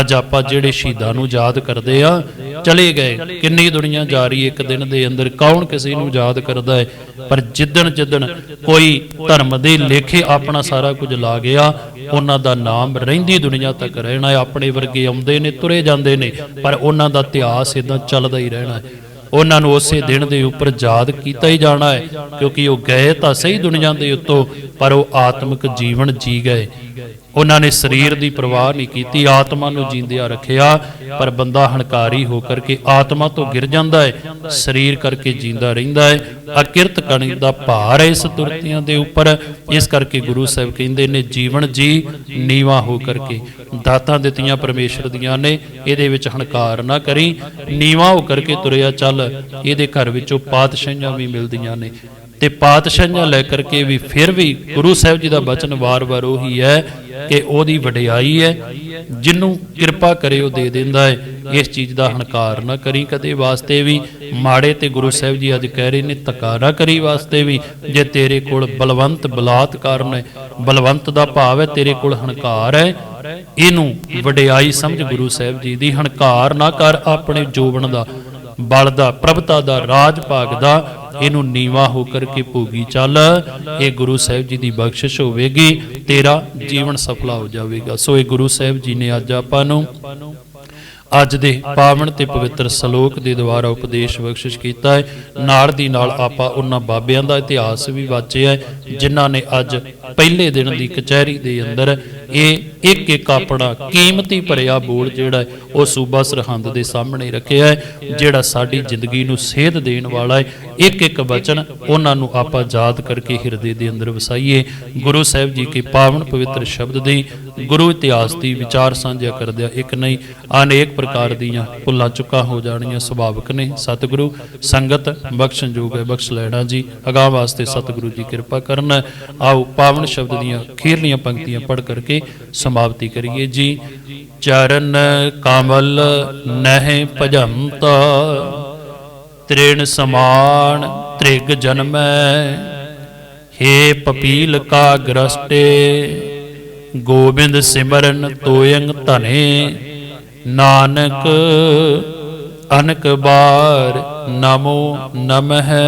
ਅੱਜ ਆਪਾਂ ਜਿਹੜੇ ਸ਼ਹੀਦਾਂ ਨੂੰ ਯਾਦ ਕਰਦੇ ਆ, ਚਲੇ ਗਏ। ਕਿੰਨੀ ਦੁਨੀਆ ਜਾ ਰਹੀ ਇੱਕ ਦਿਨ ਦੇ ਅੰਦਰ, ਕੌਣ ਕਿਸੇ ਨੂੰ ਯਾਦ ਕਰਦਾ ਹੈ? ਪਰ ਜਿੱਦਣ ਜਿੱਦਣ ਕੋਈ ਧਰਮ ਦੇ ਲੇਖੇ ਆਪਣਾ ਸਾਰਾ ਕੁਝ ਲਾ ਗਿਆ ਉਹਨਾਂ ਦਾ ਨਾਮ ਰਹਿੰਦੀ ਦੁਨੀਆ ਤੱਕ ਰਹਿਣਾ ਹੈ। ਆਪਣੇ ਵਰਗੇ ਆਉਂਦੇ ਨੇ, ਤੁਰੇ ਜਾਂਦੇ ਨੇ, ਪਰ ਉਹਨਾਂ ਦਾ ਇਤਿਹਾਸ ਇਦਾਂ ਚੱਲਦਾ ਹੀ ਰਹਿਣਾ ਹੈ। ਉਹਨਾਂ ਨੂੰ ਉਸੇ ਦਿਨ ਦੇ ਉੱਪਰ ਯਾਦ ਕੀਤਾ ਹੀ ਜਾਣਾ ਹੈ, ਕਿਉਂਕਿ ਉਹ ਗਏ ਤਾਂ ਸਹੀ ਦੁਨੀਆ ਦੇ ਉੱਤੋਂ ਪਰ ਉਹ ਆਤਮਿਕ ਜੀਵਨ ਜੀ ਗਏ। ਉਹਨਾਂ ਨੇ ਸਰੀਰ ਦੀ ਪਰਵਾਹ ਨਹੀਂ ਕੀਤੀ, ਆਤਮਾ ਨੂੰ ਜਿੰਦਿਆ ਰੱਖਿਆ, ਪਰ ਬੰਦਾ ਹਣਕਾਰੀ ਹੋ ਕਰਕੇ ਆਤਮਾ ਤੋਂ ਗਿਰ ਜਾਂਦਾ ਹੈ, ਸਰੀਰ ਕਰਕੇ ਜਿੰਦਾ ਰਹਿੰਦਾ ਹੈ। ਅਕਿਰਤ ਕਣੀ ਦਾ ਭਾਰ ਹੈ ਇਸ ਤੁਰਤੀਆਂ ਦੇ ਉੱਪਰ। ਇਸ ਕਰਕੇ ਗੁਰੂ ਸਾਹਿਬ ਕਹਿੰਦੇ ਨੇ, ਜੀਵਨ ਜੀ, ਨੀਵਾ ਹੋ ਕਰਕੇ। ਦਾਤਾਂ ਦਿੱਤੀਆਂ ਪਰਮੇਸ਼ਰ ਦੀਆਂ ਨੇ, ਇਹਦੇ ਵਿੱਚ ਹਣਕਾਰ ਨਾ ਕਰੀ। ਨੀਵਾ ਹੋ ਕਰਕੇ ਤੁਰਿਆ ਚੱਲ, ਇਹਦੇ ਘਰ ਵਿੱਚੋਂ ਪਾਤਸ਼ਾਹੀਆਂ ਵੀ ਮਿਲਦੀਆਂ ਨੇ। ਤੇ ਪਾਤਸ਼ਾਹੀਆਂ ਲੈ ਕਰਕੇ ਵੀ ਫਿਰ ਵੀ ਗੁਰੂ ਸਾਹਿਬ ਜੀ ਦਾ ਬਚਨ ਵਾਰ-ਵਾਰ ਉਹੀ ਹੈ ਕਿ ਉਹਦੀ ਵਡਿਆਈ ਹੈ, ਜਿਹਨੂੰ ਕਿਰਪਾ ਕਰੇ ਉਹ ਦੇ ਦਿੰਦਾ ਹੈ। ਇਸ ਚੀਜ਼ ਦਾ ਹੰਕਾਰ ਨਾ ਕਰੀ ਕਦੇ ਵਾਸਤੇ ਵੀ। ਮਾੜੇ ਤੇ ਗੁਰੂ ਸਾਹਿਬ ਜੀ ਅੱਜ ਕਹਿ ਰਹੇ ਨੇ ਧੱਕਾ ਨਾ ਕਰੀ ਵਾਸਤੇ ਵੀ। ਜੇ ਤੇਰੇ ਕੋਲ ਬਲਵੰਤ ਬਲਾਤਕਾਰ ਹੈ, ਬਲਵੰਤ ਦਾ ਭਾਵ ਹੈ, ਤੇਰੇ ਕੋਲ ਹੰਕਾਰ ਹੈ, ਇਹਨੂੰ ਵਡਿਆਈ ਸਮਝ ਗੁਰੂ ਸਾਹਿਬ ਜੀ ਦੀ। ਹੰਕਾਰ ਨਾ ਕਰ ਆਪਣੇ ਜੋਬਨ ਦਾ। ਬਲ ਦਾ, ਪ੍ਰਭਤਾ ਦਾ, ਰਾਜ ਭਾਗ ਦਾ, ਇਹਨੂੰ ਨੀਵਾ ਹੋ ਕਰਕੇ ਭੋਗੀ ਚੱਲ। ਇਹ ਗੁਰੂ ਸਾਹਿਬ ਜੀ ਦੀ ਬਖਸ਼ਿਸ਼ ਹੋਵੇਗੀ, ਤੇਰਾ ਜੀਵਨ ਸਫਲਾ ਹੋ ਜਾਵੇਗਾ। ਸੋ ਇਹ ਗੁਰੂ ਸਾਹਿਬ ਜੀ ਨੇ ਅੱਜ ਆਪਾਂ ਨੂੰ ਅੱਜ ਦੇ ਪਾਵਨ ਤੇ ਪਵਿੱਤਰ ਸ਼ਲੋਕ ਦੇ ਦੁਆਰਾ ਉਪਦੇਸ਼ ਬਖਸ਼ਿਸ਼ ਕੀਤਾ ਹੈ। ਨਾਲ ਦੀ ਨਾਲ ਆਪਾਂ ਉਹਨਾਂ ਬਾਬਿਆਂ ਦਾ ਇਤਿਹਾਸ ਵੀ ਵਾਚਿਆ ਹੈ, ਜਿਨ੍ਹਾਂ ਨੇ ਅੱਜ ਪਹਿਲੇ ਦਿਨ ਦੀ ਕਚਹਿਰੀ ਦੇ ਅੰਦਰ ਇਹ ਇੱਕ ਇੱਕ ਆਪਣਾ ਕੀਮਤੀ ਭਰਿਆ ਬੋਲ ਜਿਹੜਾ ਹੈ, ਉਹ ਸੂਬਾ ਸਰਹੰਦ ਦੇ ਸਾਹਮਣੇ ਰੱਖਿਆ ਹੈ, ਜਿਹੜਾ ਸਾਡੀ ਜ਼ਿੰਦਗੀ ਨੂੰ ਸੇਧ ਦੇਣ ਵਾਲਾ ਹੈ। ਇੱਕ ਇੱਕ ਵਚਨ ਉਹਨਾਂ ਨੂੰ ਆਪਾਂ ਯਾਦ ਕਰਕੇ ਹਿਰਦੇ ਦੇ ਅੰਦਰ ਵਸਾਈਏ। ਗੁਰੂ ਸਾਹਿਬ ਜੀ ਕੇ ਪਾਵਨ ਪਵਿੱਤਰ ਸ਼ਬਦ ਦੀ ਗੁਰੂ ਇਤਿਹਾਸ ਦੀ ਵਿਚਾਰ ਸਾਂਝਾ ਕਰਦਿਆਂ ਇੱਕ ਨਹੀਂ, ਅਨੇਕ ਪ੍ਰਕਾਰ ਦੀਆਂ ਭੁੱਲਾਂ ਚੁੱਕਾ ਹੋ ਜਾਣੀਆਂ ਸੁਭਾਵਿਕ ਨੇ। ਸਤਿਗੁਰੂ, ਸੰਗਤ ਬਖਸ਼ਣ ਜੋਗ ਹੈ, ਬਖਸ਼ ਲੈਣਾ ਜੀ। ਅਗਾਹ ਵਾਸਤੇ ਸਤਿਗੁਰੂ ਜੀ ਕਿਰਪਾ ਕਰਨ। ਆਓ ਪਾਵਨ ਸ਼ਬਦ ਦੀਆਂ ਖੀਰਲੀਆਂ ਪੰਕਤੀਆਂ ਪੜ੍ਹ ਕਰਕੇ ਸਮਾਪਤੀ ਕਰੀਏ ਜੀ। ਚਰਨ ਕਮਲ ਨਹਿ ਭਜੰਤ, ਤ੍ਰਿਣ ਸਮਾਨ ਤ੍ਰਿਗ ਜਨਮੈ, ਹੇ ਪਪੀਲ ਕਾ ਗ੍ਰਸਟੇ ਗੋਬਿੰਦ ਸਿਮਰਨ ਤੋਇੰਗ ਧਨੇ, ਨਾਨਕ ਅਨਕ ਬਾਰ ਨਮੋ ਨਮਹਿ।